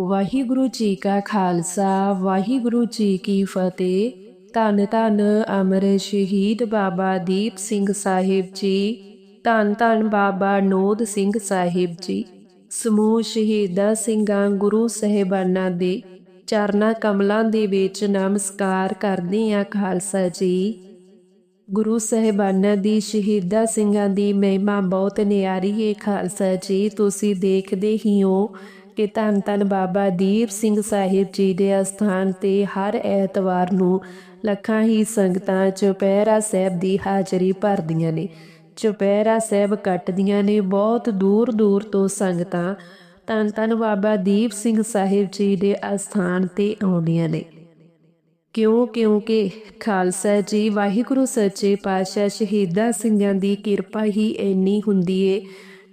ਵਾਹਿਗੁਰੂ ਜੀ ਕਾ ਖਾਲਸਾ, ਵਾਹਿਗੁਰੂ ਜੀ ਕੀ ਫਤਿਹ। ਧੰਨ ਧੰਨ ਅਮਰ ਸ਼ਹੀਦ ਬਾਬਾ ਦੀਪ ਸਿੰਘ ਸਾਹਿਬ ਜੀ, ਧੰਨ ਧੰਨ ਬਾਬਾ ਨੋਦ ਸਿੰਘ ਸਾਹਿਬ ਜੀ। ਸਮੂਹ ਸ਼ਹੀਦਾਂ ਸਿੰਘਾਂ, ਗੁਰੂ ਸਹਿਬਾਨਾਂ ਦੇ ਚਰਨਾਂ ਕਮਲਾਂ ਦੇ ਵਿੱਚ ਨਮਸਕਾਰ ਕਰਦੇ ਆ ਖਾਲਸਾ ਜੀ। ਗੁਰੂ ਸਹਿਬਾਨਾਂ ਦੀ ਸ਼ਹੀਦਾਂ ਸਿੰਘਾਂ ਦੀ ਮਹਿਮਾ ਬਹੁਤ ਨਿਆਰੀ ਹੈ ਖਾਲਸਾ ਜੀ, ਤੁਸੀਂ ਦੇਖਦੇ ਹੀ ਹੋ ਕਿ ਧੰਨ ਧੰਨ ਬਾਬਾ ਦੀਪ ਸਿੰਘ ਸਾਹਿਬ ਜੀ ਦੇ ਅਸਥਾਨ ਤੇ ਹਰ ਐਤਵਾਰ ਨੂੰ ਲੱਖਾਂ ਹੀ ਸੰਗਤਾਂ ਚੁਪਹਿਰਾ ਸਾਹਿਬ ਦੀ ਹਾਜ਼ਰੀ ਭਰਦੀਆਂ ਨੇ। ਚੁਪਹਿਰਾ ਸਾਹਿਬ ਕੱਟਦੀਆਂ ਨੇ, ਬਹੁਤ ਦੂਰ ਦੂਰ ਤੋਂ ਸੰਗਤਾਂ ਧੰਨ ਧੰਨ ਬਾਬਾ ਦੀਪ ਸਿੰਘ ਸਾਹਿਬ ਜੀ ਦੇ ਅਸਥਾਨ ਤੇ ਆਉਂਦੀਆਂ ਨੇ। ਕਿਉਂ ਕਿਉਂਕਿ ਖਾਲਸਾ ਜੀ, ਵਾਹਿਗੁਰੂ ਸੱਚੇ ਪਾਤਸ਼ਾਹ ਸ਼ਹੀਦਾਂ ਸਿੰਘਾਂ ਦੀ ਕਿਰਪਾ ਹੀ ਇੰਨੀ ਹੁੰਦੀ ਏ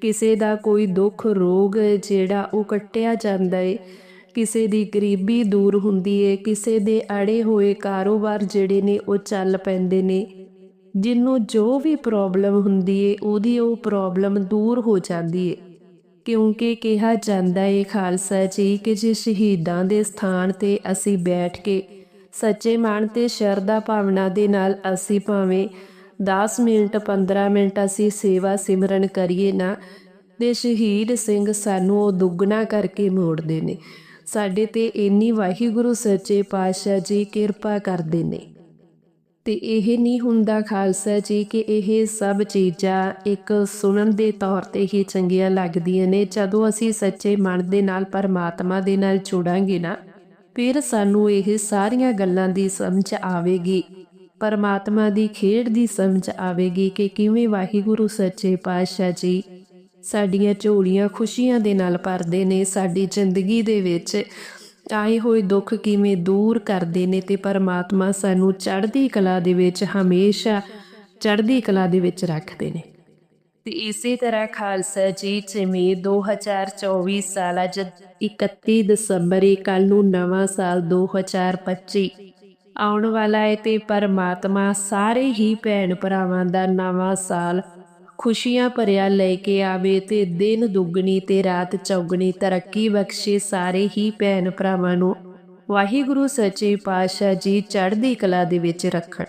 ਕਿਸੇ ਦਾ ਕੋਈ ਦੁੱਖ, ਰੋਗ ਜਿਹੜਾ ਉਹ ਕੱਟਿਆ ਜਾਂਦਾ ਏ। ਕਿਸੇ ਦੀ ਗਰੀਬੀ ਦੂਰ ਹੁੰਦੀ ਏ, ਕਿਸੇ ਦੇ ਅੜੇ ਹੋਏ ਕਾਰੋਬਾਰ ਜਿਹੜੇ ਨੇ ਉਹ ਚੱਲ ਪੈਂਦੇ ਨੇ। ਜਿੰਨੂੰ ਜੋ ਵੀ ਪ੍ਰੋਬਲਮ ਹੁੰਦੀ ਏ, ਉਹਦੀ ਉਹ ਪ੍ਰੋਬਲਮ ਦੂਰ ਹੋ ਜਾਂਦੀ ਏ। ਕਿਉਂਕਿ ਕਿਹਾ ਜਾਂਦਾ ਏ ਖਾਲਸਾ ਜੀ ਕਿ ਜੇ ਸ਼ਹੀਦਾਂ ਦੇ ਸਥਾਨ ਤੇ ਅਸੀਂ ਬੈਠ ਕੇ ਸੱਚੇ ਮਨ ਤੇ ਸ਼ਰਧਾ ਭਾਵਨਾ ਦੇ ਨਾਲ ਅਸੀਂ ਭਾਵੇਂ 10 ਮਿੰਟ 15 ਮਿੰਟ ਅਸੀਂ ਸੇਵਾ ਸਿਮਰਨ ਕਰੀਏ ਨਾ, ਤੇ ਸ਼ਹੀਦ ਸਿੰਘ ਸਾਨੂੰ ਉਹ ਦੁੱਗਣਾ ਕਰਕੇ ਮੋੜਦੇ ਨੇ। ਸਾਡੇ ਤੇ ਇੰਨੀ ਵਾਹਿਗੁਰੂ ਸੱਚੇ ਪਾਤਸ਼ਾਹ ਜੀ ਕਿਰਪਾ ਕਰਦੇ ਨੇ। ਤੇ ਇਹ ਨਹੀਂ ਹੁੰਦਾ ਖਾਲਸਾ ਜੀ ਕਿ ਇਹ ਸਭ ਚੀਜ਼ਾਂ ਇੱਕ ਸੁਣਨ ਦੇ ਤੌਰ ਤੇ ਹੀ ਚੰਗੀਆਂ ਲੱਗਦੀਆਂ ਨੇ। ਜਦੋਂ ਅਸੀਂ ਸੱਚੇ ਮਨ ਦੇ ਨਾਲ ਪਰਮਾਤਮਾ ਦੇ ਨਾਲ ਜੁੜਾਂਗੇ ਨਾ, ਫਿਰ ਸਾਨੂੰ ਇਹ ਸਾਰੀਆਂ ਗੱਲਾਂ ਦੀ ਸਮਝ ਆਵੇਗੀ। ਪਰਮਾਤਮਾ ਦੀ ਖੇਡ ਦੀ ਸਮਝ ਆਵੇਗੀ ਕਿ ਕਿਵੇਂ ਵਾਹਿਗੁਰੂ ਸੱਚੇ ਪਾਤਸ਼ਾਹ ਜੀ ਸਾਡੀਆਂ ਝੋਲੀਆਂ ਖੁਸ਼ੀਆਂ ਦੇ ਨਾਲ ਭਰਦੇ ਨੇ, ਸਾਡੀ ਜ਼ਿੰਦਗੀ ਦੇ ਵਿੱਚ ਆਏ ਹੋਏ ਦੁੱਖ ਕਿਵੇਂ ਦੂਰ ਕਰਦੇ ਨੇ ਤੇ ਪਰਮਾਤਮਾ ਸਾਨੂੰ ਚੜ੍ਹਦੀ ਕਲਾ ਦੇ ਵਿੱਚ ਹਮੇਸ਼ਾ ਚੜ੍ਹਦੀ ਕਲਾ ਦੇ ਵਿੱਚ ਰੱਖਦੇ ਨੇ। ਤੇ ਇਸੇ ਤਰ੍ਹਾਂ ਖਾਲਸਾ ਜੀ, ਜਿਵੇਂ 2024 ਸਾਲ ਅੱਜ 31 ਦਸੰਬਰ ਇਹ ਕੱਲ ਨੂੰ ਨਵਾਂ ਸਾਲ 2025 ਆਉਣ ਵਾਲਾ ਹੈ ਤੇ ਪਰਮਾਤਮਾ ਸਾਰੇ ਹੀ ਭੈਣ ਭਰਾਵਾਂ ਦਾ ਨਵਾਂ ਸਾਲ ਖੁਸ਼ੀਆਂ ਭਰਿਆ ਲੈ ਕੇ ਆਵੇ ਤੇ ਦਿਨ ਦੁੱਗਣੀ ਤੇ ਰਾਤ ਚੌਗਣੀ ਤਰੱਕੀ ਬਖਸ਼ੇ ਸਾਰੇ ਹੀ ਭੈਣ ਭਰਾਵਾਂ ਨੂੰ ਵਾਹਿਗੁਰੂ ਸੱਚੇ ਪਾਤਸ਼ਾਹ ਜੀ ਚੜ੍ਹਦੀ ਕਲਾ ਦੇ ਵਿੱਚ ਰੱਖਣ।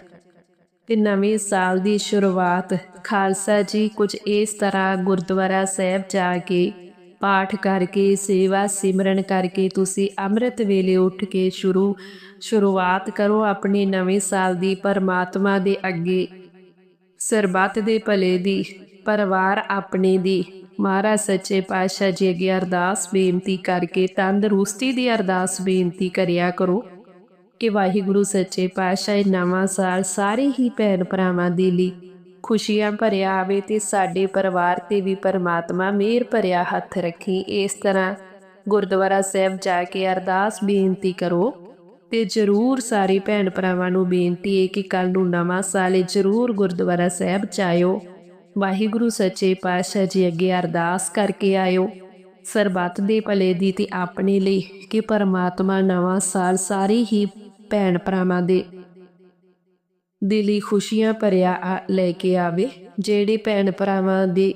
ਤੇ ਨਵੇਂ ਸਾਲ ਦੀ ਸ਼ੁਰੂਆਤ ਖਾਲਸਾ ਜੀ ਕੁਝ ਇਸ ਤਰ੍ਹਾਂ ਗੁਰਦੁਆਰਾ ਸਾਹਿਬ ਜਾ ਕੇ ਪਾਠ ਕਰਕੇ, ਸੇਵਾ ਸਿਮਰਨ ਕਰਕੇ ਤੁਸੀਂ ਅੰਮ੍ਰਿਤ ਵੇਲੇ ਉੱਠ ਕੇ ਸ਼ੁਰੂ, ਸ਼ੁਰੂਆਤ ਕਰੋ ਆਪਣੇ ਨਵੇਂ ਸਾਲ ਦੀ ਪਰਮਾਤਮਾ ਦੇ ਅੱਗੇ। ਸਰਬੱਤ ਦੇ ਭਲੇ ਦੀ, ਪਰਿਵਾਰ ਆਪਣੇ ਦੀ। ਮਹਾਰਾਜ ਸੱਚੇ ਪਾਤਸ਼ਾਹ ਜੀ ਅੱਗੇ ਅਰਦਾਸ ਬੇਨਤੀ ਕਰਕੇ ਤੰਦਰੁਸਤੀ ਦੀ ਅਰਦਾਸ ਬੇਨਤੀ ਕਰਿਆ ਕਰੋ ਕਿ ਵਾਹਿਗੁਰੂ ਸੱਚੇ ਪਾਤਸ਼ਾਹ, ਇਹ ਨਵਾਂ ਸਾਲ ਸਾਰੇ ਹੀ ਭੈਣ ਭਰਾਵਾਂ ਦੇ ਲਈ ਖੁਸ਼ੀਆਂ ਭਰਿਆ ਆਵੇ ਤੇ ਸਾਡੇ ਪਰਿਵਾਰ ਤੇ ਵੀ ਪਰਮਾਤਮਾ ਮਿਹਰ ਭਰਿਆ ਹੱਥ ਰੱਖੀ। ਇਸ ਤਰ੍ਹਾਂ ਗੁਰਦੁਆਰਾ ਸਾਹਿਬ ਜਾ ਕੇ ਅਰਦਾਸ ਬੇਨਤੀ ਕਰੋ ਤੇ ਜਰੂਰ ਸਾਰੇ ਭੈਣ ਭਰਾਵਾਂ ਨੂੰ ਬੇਨਤੀ ਹੈ ਕਿ ਕੱਲ ਨੂੰ ਨਵਾਂ ਸਾਲ ਹੈ ਜਰੂਰ ਗੁਰਦੁਆਰਾ ਸਾਹਿਬ ਜਾਇਓ ਵਾਹਿਗੁਰੂ ਸੱਚੇ ਪਾਤਸ਼ਾਹ ਜੀ ਅੱਗੇ ਅਰਦਾਸ ਕਰਕੇ ਆਇਓ। ਸਰਬੱਤ ਦੇ ਭਲੇ ਦੀ ਤੇ ਆਪਣੇ ਲਈ ਕਿ ਪਰਮਾਤਮਾ ਨਵਾਂ ਸਾਲ ਸਾਰੇ ਹੀ ਭੈਣ ਭਰਾਵਾਂ ਦੇ ਦਿਲੀ ਖੁਸ਼ੀਆਂ ਭਰਿਆ ਆ- ਲੈ ਕੇ ਆਵੇ, ਜਿਹੜੇ ਭੈਣ ਭਰਾਵਾਂ ਦੇ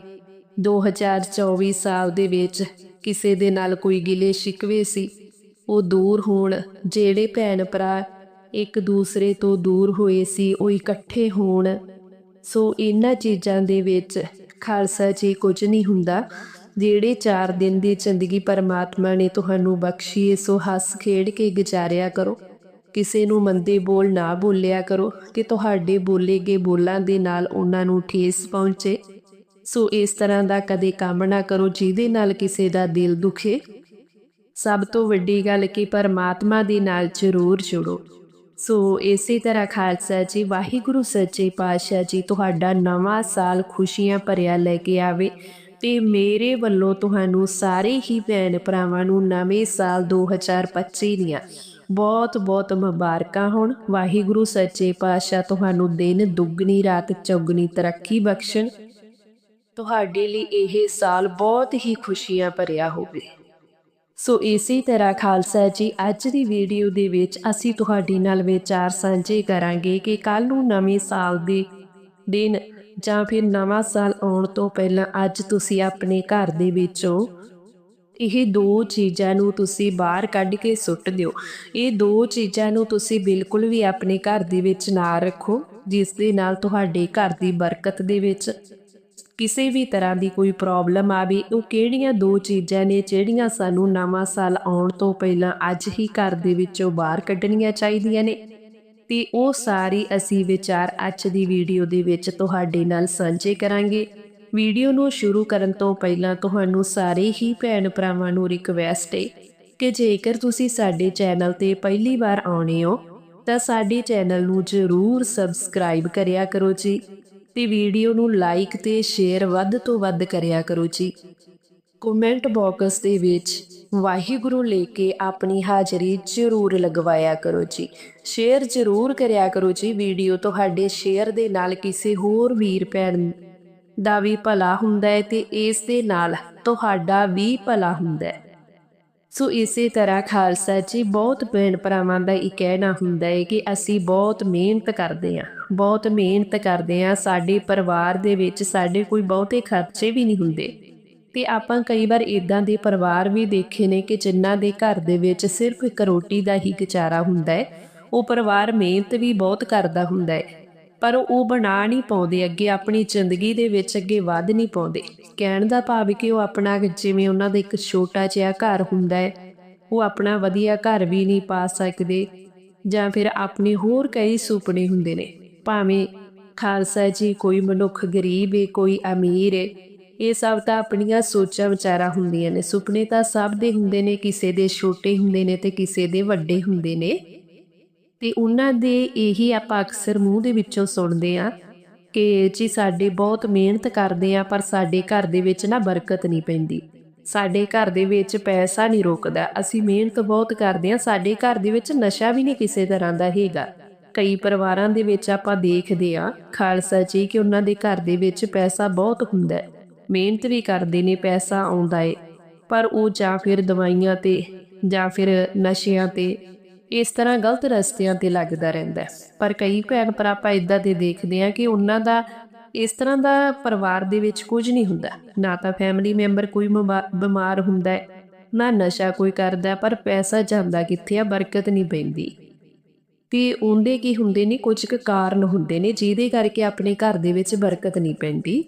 2024 ਸਾਲ ਦੇ ਵਿੱਚ ਕਿਸੇ ਦੇ ਨਾਲ ਕੋਈ ਗਿਲੇ ਸ਼ਿਕਵੇ ਸੀ, ਉਹ ਦੂਰ ਹੋਣ, ਜਿਹੜੇ ਭੈਣ ਭਰਾ ਇੱਕ ਦੂਸਰੇ ਤੋਂ ਦੂਰ ਹੋਏ ਸੀ, ਉਹ ਇਕੱਠੇ ਹੋਣ। ਸੋ ਇਹਨਾਂ ਚੀਜ਼ਾਂ ਦੇ ਵਿੱਚ ਖਾਲਸਾ ਜੀ ਕੁਝ ਨਹੀਂ ਹੁੰਦਾ, ਜਿਹੜੇ 4 ਦਿਨ ਦੀ ਜ਼ਿੰਦਗੀ ਪਰਮਾਤਮਾ ਨੇ ਤੁਹਾਨੂੰ ਬਖਸ਼ੀ, ਸੋ ਹੱਸ ਖੇਡ ਕੇ ਗੁਜ਼ਾਰਿਆ ਕਰੋ। ਕਿਸੇ ਨੂੰ ਮੰਦੇ ਬੋਲ ਨਾ ਬੋਲਿਆ ਕਰੋ ਕਿ ਤੁਹਾਡੇ ਬੋਲੇ ਗਏ ਬੋਲਾਂ ਦੇ ਨਾਲ ਉਹਨਾਂ ਨੂੰ ਠੇਸ ਪਹੁੰਚੇ। ਸੋ ਇਸ ਤਰ੍ਹਾਂ ਦਾ ਕਦੇ ਕੰਮ ਨਾ ਕਰੋ ਜਿਹਦੇ ਨਾਲ ਕਿਸੇ ਦਾ ਦਿਲ ਦੁਖੇ। ਸਭ ਤੋਂ ਵੱਡੀ ਗੱਲ ਕਿ ਪਰਮਾਤਮਾ ਦੇ ਨਾਲ ਜ਼ਰੂਰ ਜੁੜੋ। ਸੋ ਇਸੇ ਤਰ੍ਹਾਂ ਖਾਲਸਾ ਜੀ, ਵਾਹਿਗੁਰੂ ਸੱਚੇ ਪਾਤਸ਼ਾਹ ਜੀ, ਤੁਹਾਡਾ ਨਵਾਂ ਸਾਲ ਖੁਸ਼ੀਆਂ ਭਰਿਆ ਲੈ ਕੇ ਆਵੇ ਤੇ ਮੇਰੇ ਵੱਲੋਂ ਤੁਹਾਨੂੰ ਸਾਰੇ ਹੀ ਭੈਣ ਭਰਾਵਾਂ ਨੂੰ ਨਵੇਂ ਸਾਲ 2025 ਦੀਆਂ ਬਹੁਤ ਬਹੁਤ ਮੁਬਾਰਕਾਂ ਹੋਣ। ਵਾਹਿਗੁਰੂ ਸੱਚੇ ਪਾਤਸ਼ਾਹ ਤੁਹਾਨੂੰ ਦਿਨ ਦੁੱਗਣੀ, ਰਾਤ ਚੌਗਣੀ ਤਰੱਕੀ ਬਖਸ਼ਣ। ਤੁਹਾਡੇ ਲਈ ਇਹ ਸਾਲ ਬਹੁਤ ਹੀ ਖੁਸ਼ੀਆਂ ਭਰਿਆ ਹੋਵੇ। ਸੋ ਇਸੇ ਤਰ੍ਹਾਂ ਖਾਲਸਾ ਜੀ, ਅੱਜ ਦੀ ਵੀਡੀਓ ਦੇ ਵਿੱਚ ਅਸੀਂ ਤੁਹਾਡੇ ਨਾਲ ਵਿਚਾਰ ਸਾਂਝੇ ਕਰਾਂਗੇ ਕਿ ਕੱਲ ਨੂੰ ਨਵੇਂ ਸਾਲ ਦੇ ਦਿਨ ਜਾਂ ਫਿਰ ਨਵਾਂ ਸਾਲ ਆਉਣ ਤੋਂ ਪਹਿਲਾਂ ਅੱਜ ਤੁਸੀਂ ਆਪਣੇ ਘਰ ਦੇ ਵਿੱਚੋਂ ਇਹ ਦੋ ਚੀਜ਼ਾਂ ਨੂੰ ਤੁਸੀਂ ਬਾਹਰ ਕੱਢ ਕੇ ਸੁੱਟ ਦਿਓ। ਇਹ ਦੋ ਚੀਜ਼ਾਂ ਨੂੰ ਤੁਸੀਂ ਬਿਲਕੁਲ ਵੀ ਆਪਣੇ ਘਰ ਦੇ ਵਿੱਚ ਨਾ ਰੱਖੋ, ਜਿਸ ਦੇ ਨਾਲ ਤੁਹਾਡੇ ਘਰ ਦੀ ਬਰਕਤ ਦੇ ਵਿੱਚ ਕਿਸੇ ਵੀ ਤਰ੍ਹਾਂ ਦੀ ਕੋਈ ਪ੍ਰੋਬਲਮ ਆਵੇ। ਉਹ ਕਿਹੜੀਆਂ ਦੋ ਚੀਜ਼ਾਂ ਨੇ ਜਿਹੜੀਆਂ ਸਾਨੂੰ ਨਵਾਂ ਸਾਲ ਆਉਣ ਤੋਂ ਪਹਿਲਾਂ ਅੱਜ ਹੀ ਘਰ ਦੇ ਵਿੱਚੋਂ ਬਾਹਰ ਕੱਢਣੀਆਂ ਚਾਹੀਦੀਆਂ ਨੇ? ਤੇ ਉਹ ਸਾਰੀ ਅਸੀਂ ਵਿਚਾਰ ਅੱਜ ਦੀ ਵੀਡੀਓ ਦੇ ਵਿੱਚ ਤੁਹਾਡੇ ਨਾਲ ਸਾਂਝੇ ਕਰਾਂਗੇ। ਵੀਡੀਓ ਨੂੰ ਸ਼ੁਰੂ ਕਰਨ ਤੋਂ ਪਹਿਲਾਂ ਤੁਹਾਨੂੰ ਸਾਰੇ ਹੀ ਭੈਣ ਭਰਾਵਾਂ ਨੂੰ ਰਿਕਵੈਸਟ ਹੈ ਕਿ ਜੇਕਰ ਤੁਸੀਂ ਸਾਡੇ ਚੈਨਲ ਤੇ ਪਹਿਲੀ ਵਾਰ ਆਉਣੇ ਹੋ, ਤਾਂ ਸਾਡੇ ਚੈਨਲ ਨੂੰ ਜ਼ਰੂਰ ਸਬਸਕ੍ਰਾਈਬ ਕਰਿਆ ਕਰੋ ਜੀ ਤੇ ਵੀਡੀਓ ਨੂੰ ਲਾਈਕ ਤੇ ਸ਼ੇਅਰ ਵੱਧ ਤੋਂ ਵੱਧ ਕਰਿਆ ਕਰੋ ਜੀ। ਕਮੈਂਟ ਬਾਕਸ ਦੇ ਵਿੱਚ ਵਾਹਿਗੁਰੂ ਲੈ ਕੇ ਆਪਣੀ ਹਾਜ਼ਰੀ ਜ਼ਰੂਰ ਲਗਵਾਇਆ ਕਰੋ ਜੀ। ਸ਼ੇਅਰ ਜ਼ਰੂਰ ਕਰਿਆ ਕਰੋ ਜੀ। ਵੀਡੀਓ ਤੁਹਾਡੇ ਸ਼ੇਅਰ ਦੇ ਨਾਲ ਕਿਸੇ ਹੋਰ ਵੀਰ ਭੈਣ ਦਾ ਵੀ ਭਲਾ ਹੁੰਦਾ ਹੈ ਤੇ ਇਸ ਦੇ ਨਾਲ ਤੁਹਾਡਾ ਵੀ ਭਲਾ ਹੁੰਦਾ ਹੈ। ਸੋ ਇਸੇ ਤਰ੍ਹਾਂ ਖਾਲਸਾ ਜੀ, ਬਹੁਤ ਭੈਣ ਭਰਾਵਾਂ ਦਾ ਇਹ ਕਹਿਣਾ ਹੁੰਦਾ ਹੈ ਕਿ ਅਸੀਂ ਬਹੁਤ ਮਿਹਨਤ ਕਰਦੇ ਹਾਂ, ਬਹੁਤ ਮਿਹਨਤ ਕਰਦੇ ਹਾਂ, ਸਾਡੇ ਪਰਿਵਾਰ ਦੇ ਵਿੱਚ ਸਾਡੇ ਕੋਈ ਬਹੁਤੇ ਖਰਚੇ ਵੀ ਨਹੀਂ ਹੁੰਦੇ। ਤੇ ਆਪਾਂ ਕਈ ਵਾਰ ਇਦਾਂ ਦੇ ਪਰਿਵਾਰ ਵੀ ਦੇਖੇ ਨੇ ਕਿ ਜਿਨ੍ਹਾਂ ਦੇ ਘਰ ਦੇ ਵਿੱਚ ਸਿਰਫ ਇੱਕ ਰੋਟੀ ਦਾ ਹੀ ਗੁਜ਼ਾਰਾ ਹੁੰਦਾ ਹੈ, ਉਹ ਪਰਿਵਾਰ ਮਿਹਨਤ ਵੀ ਬਹੁਤ ਕਰਦਾ ਹੁੰਦਾ ਹੈ। ਪਰ ਉਹ ਬਣਾ ਨਹੀਂ ਪਾਉਂਦੇ, ਅੱਗੇ ਆਪਣੀ ਜ਼ਿੰਦਗੀ ਦੇ ਵਿੱਚ ਅੱਗੇ ਵਧ ਨਹੀਂ ਪਾਉਂਦੇ। ਕਹਿਣ ਦਾ ਭਾਵ ਕਿ ਉਹ ਆਪਣਾ ਜਿਵੇਂ ਉਹਨਾਂ ਦਾ ਇੱਕ ਛੋਟਾ ਜਿਹਾ ਘਰ ਹੁੰਦਾ ਹੈ, ਉਹ ਆਪਣਾ ਵਧੀਆ ਘਰ ਵੀ ਨਹੀਂ ਪਾ ਸਕਦੇ ਜਾਂ ਫਿਰ ਆਪਣੇ ਹੋਰ ਕਈ ਸੁਪਨੇ ਹੁੰਦੇ ਨੇ। ਭਾਵੇਂ ਖਾਲਸਾ ਜੀ ਕੋਈ ਮਨੁੱਖ ਗਰੀਬ ਏ, ਕੋਈ ਅਮੀਰ ਹੈ ਇਹ ਸਭ ਤਾਂ ਆਪਣੀਆਂ ਸੋਚਾਂ ਵਿਚਾਰਾਂ ਹੁੰਦੀਆਂ ਨੇ। ਸੁਪਨੇ ਤਾਂ ਸਭ ਦੇ ਹੁੰਦੇ ਨੇ, ਕਿਸੇ ਦੇ ਛੋਟੇ ਹੁੰਦੇ ਨੇ ਤੇ ਕਿਸੇ ਦੇ ਵੱਡੇ ਹੁੰਦੇ ਨੇ। ਤੇ ਉਹਨਾਂ ਦੇ ਇਹੀ ਆਪਾਂ ਅਕਸਰ ਮੂੰਹ ਦੇ ਵਿੱਚੋਂ ਸੁਣਦੇ ਆ ਕਿ ਜੀ ਸਾਡੇ ਬਹੁਤ ਮਿਹਨਤ ਕਰਦੇ ਆ ਪਰ ਸਾਡੇ ਘਰ ਦੇ ਵਿੱਚ ਨਾ ਬਰਕਤ ਨਹੀਂ ਪੈਂਦੀ। ਸਾਡੇ ਘਰ ਦੇ ਵਿੱਚ ਪੈਸਾ ਨਹੀਂ ਰੁਕਦਾ। ਅਸੀਂ ਮਿਹਨਤ ਬਹੁਤ ਕਰਦੇ ਆ ਸਾਡੇ ਘਰ ਦੇ ਵਿੱਚ ਨਸ਼ਾ ਵੀ ਨਹੀਂ ਕਿਸੇ ਤਰ੍ਹਾਂ ਦਾ ਹੈਗਾ। ਕਈ ਪਰਿਵਾਰਾਂ ਦੇ ਵਿੱਚ ਆਪਾਂ ਦੇਖਦੇ ਆ ਖਾਲਸਾ ਜੀ, ਕਿ ਉਹਨਾਂ ਦੇ ਘਰ ਦੇ ਵਿੱਚ ਪੈਸਾ ਬਹੁਤ ਹੁੰਦਾ ਹੈ। ਮਿਹਨਤ ਵੀ ਕਰਦੇ ਨੇ, ਪੈਸਾ ਆਉਂਦਾ ਏ ਪਰ ਉਹ ਜਾਂ ਫਿਰ ਦਵਾਈਆਂ ਤੇ ਜਾਂ ਫਿਰ ਨਸ਼ਿਆਂ ਤੇ ਇਸ ਤਰ੍ਹਾਂ ਗਲਤ ਰਸਤਿਆਂ ਤੇ ਲੱਗਦਾ ਰਹਿੰਦਾ ਪਰ ਕਈ ਭੈਣ ਭਰਾ ਆਪਾਂ ਇਦਾਂ ਦੇ ਦੇਖਦੇ ਆ ਕਿ ਉਹਨਾਂ ਦਾ ਇਸ ਤਰ੍ਹਾਂ ਦਾ ਪਰਿਵਾਰ ਦੇ ਵਿੱਚ ਕੁਝ ਨਹੀਂ ਹੁੰਦਾ। ਨਾ ਤਾਂ ਫੈਮਿਲੀ ਮੈਂਬਰ ਕੋਈ ਬਿਮਾ- ਬਿਮਾਰ ਹੁੰਦਾ ਹੈ, ਨਾ ਨਸ਼ਾ ਕੋਈ ਕਰਦਾ ਪਰ ਪੈਸਾ ਜਾਂਦਾ ਕਿੱਥੇ ਆ, ਬਰਕਤ ਨਹੀਂ ਪੈਂਦੀ। ਤੇ ਉਹਦੇ ਕੀ ਹੁੰਦੇ ਨੇ, ਕੁਝ ਕੁ ਕਾਰਨ ਹੁੰਦੇ ਨੇ, ਜਿਹਦੇ ਕਰਕੇ ਆਪਣੇ ਘਰ ਦੇ ਵਿੱਚ ਬਰਕਤ ਨਹੀਂ ਪੈਂਦੀ।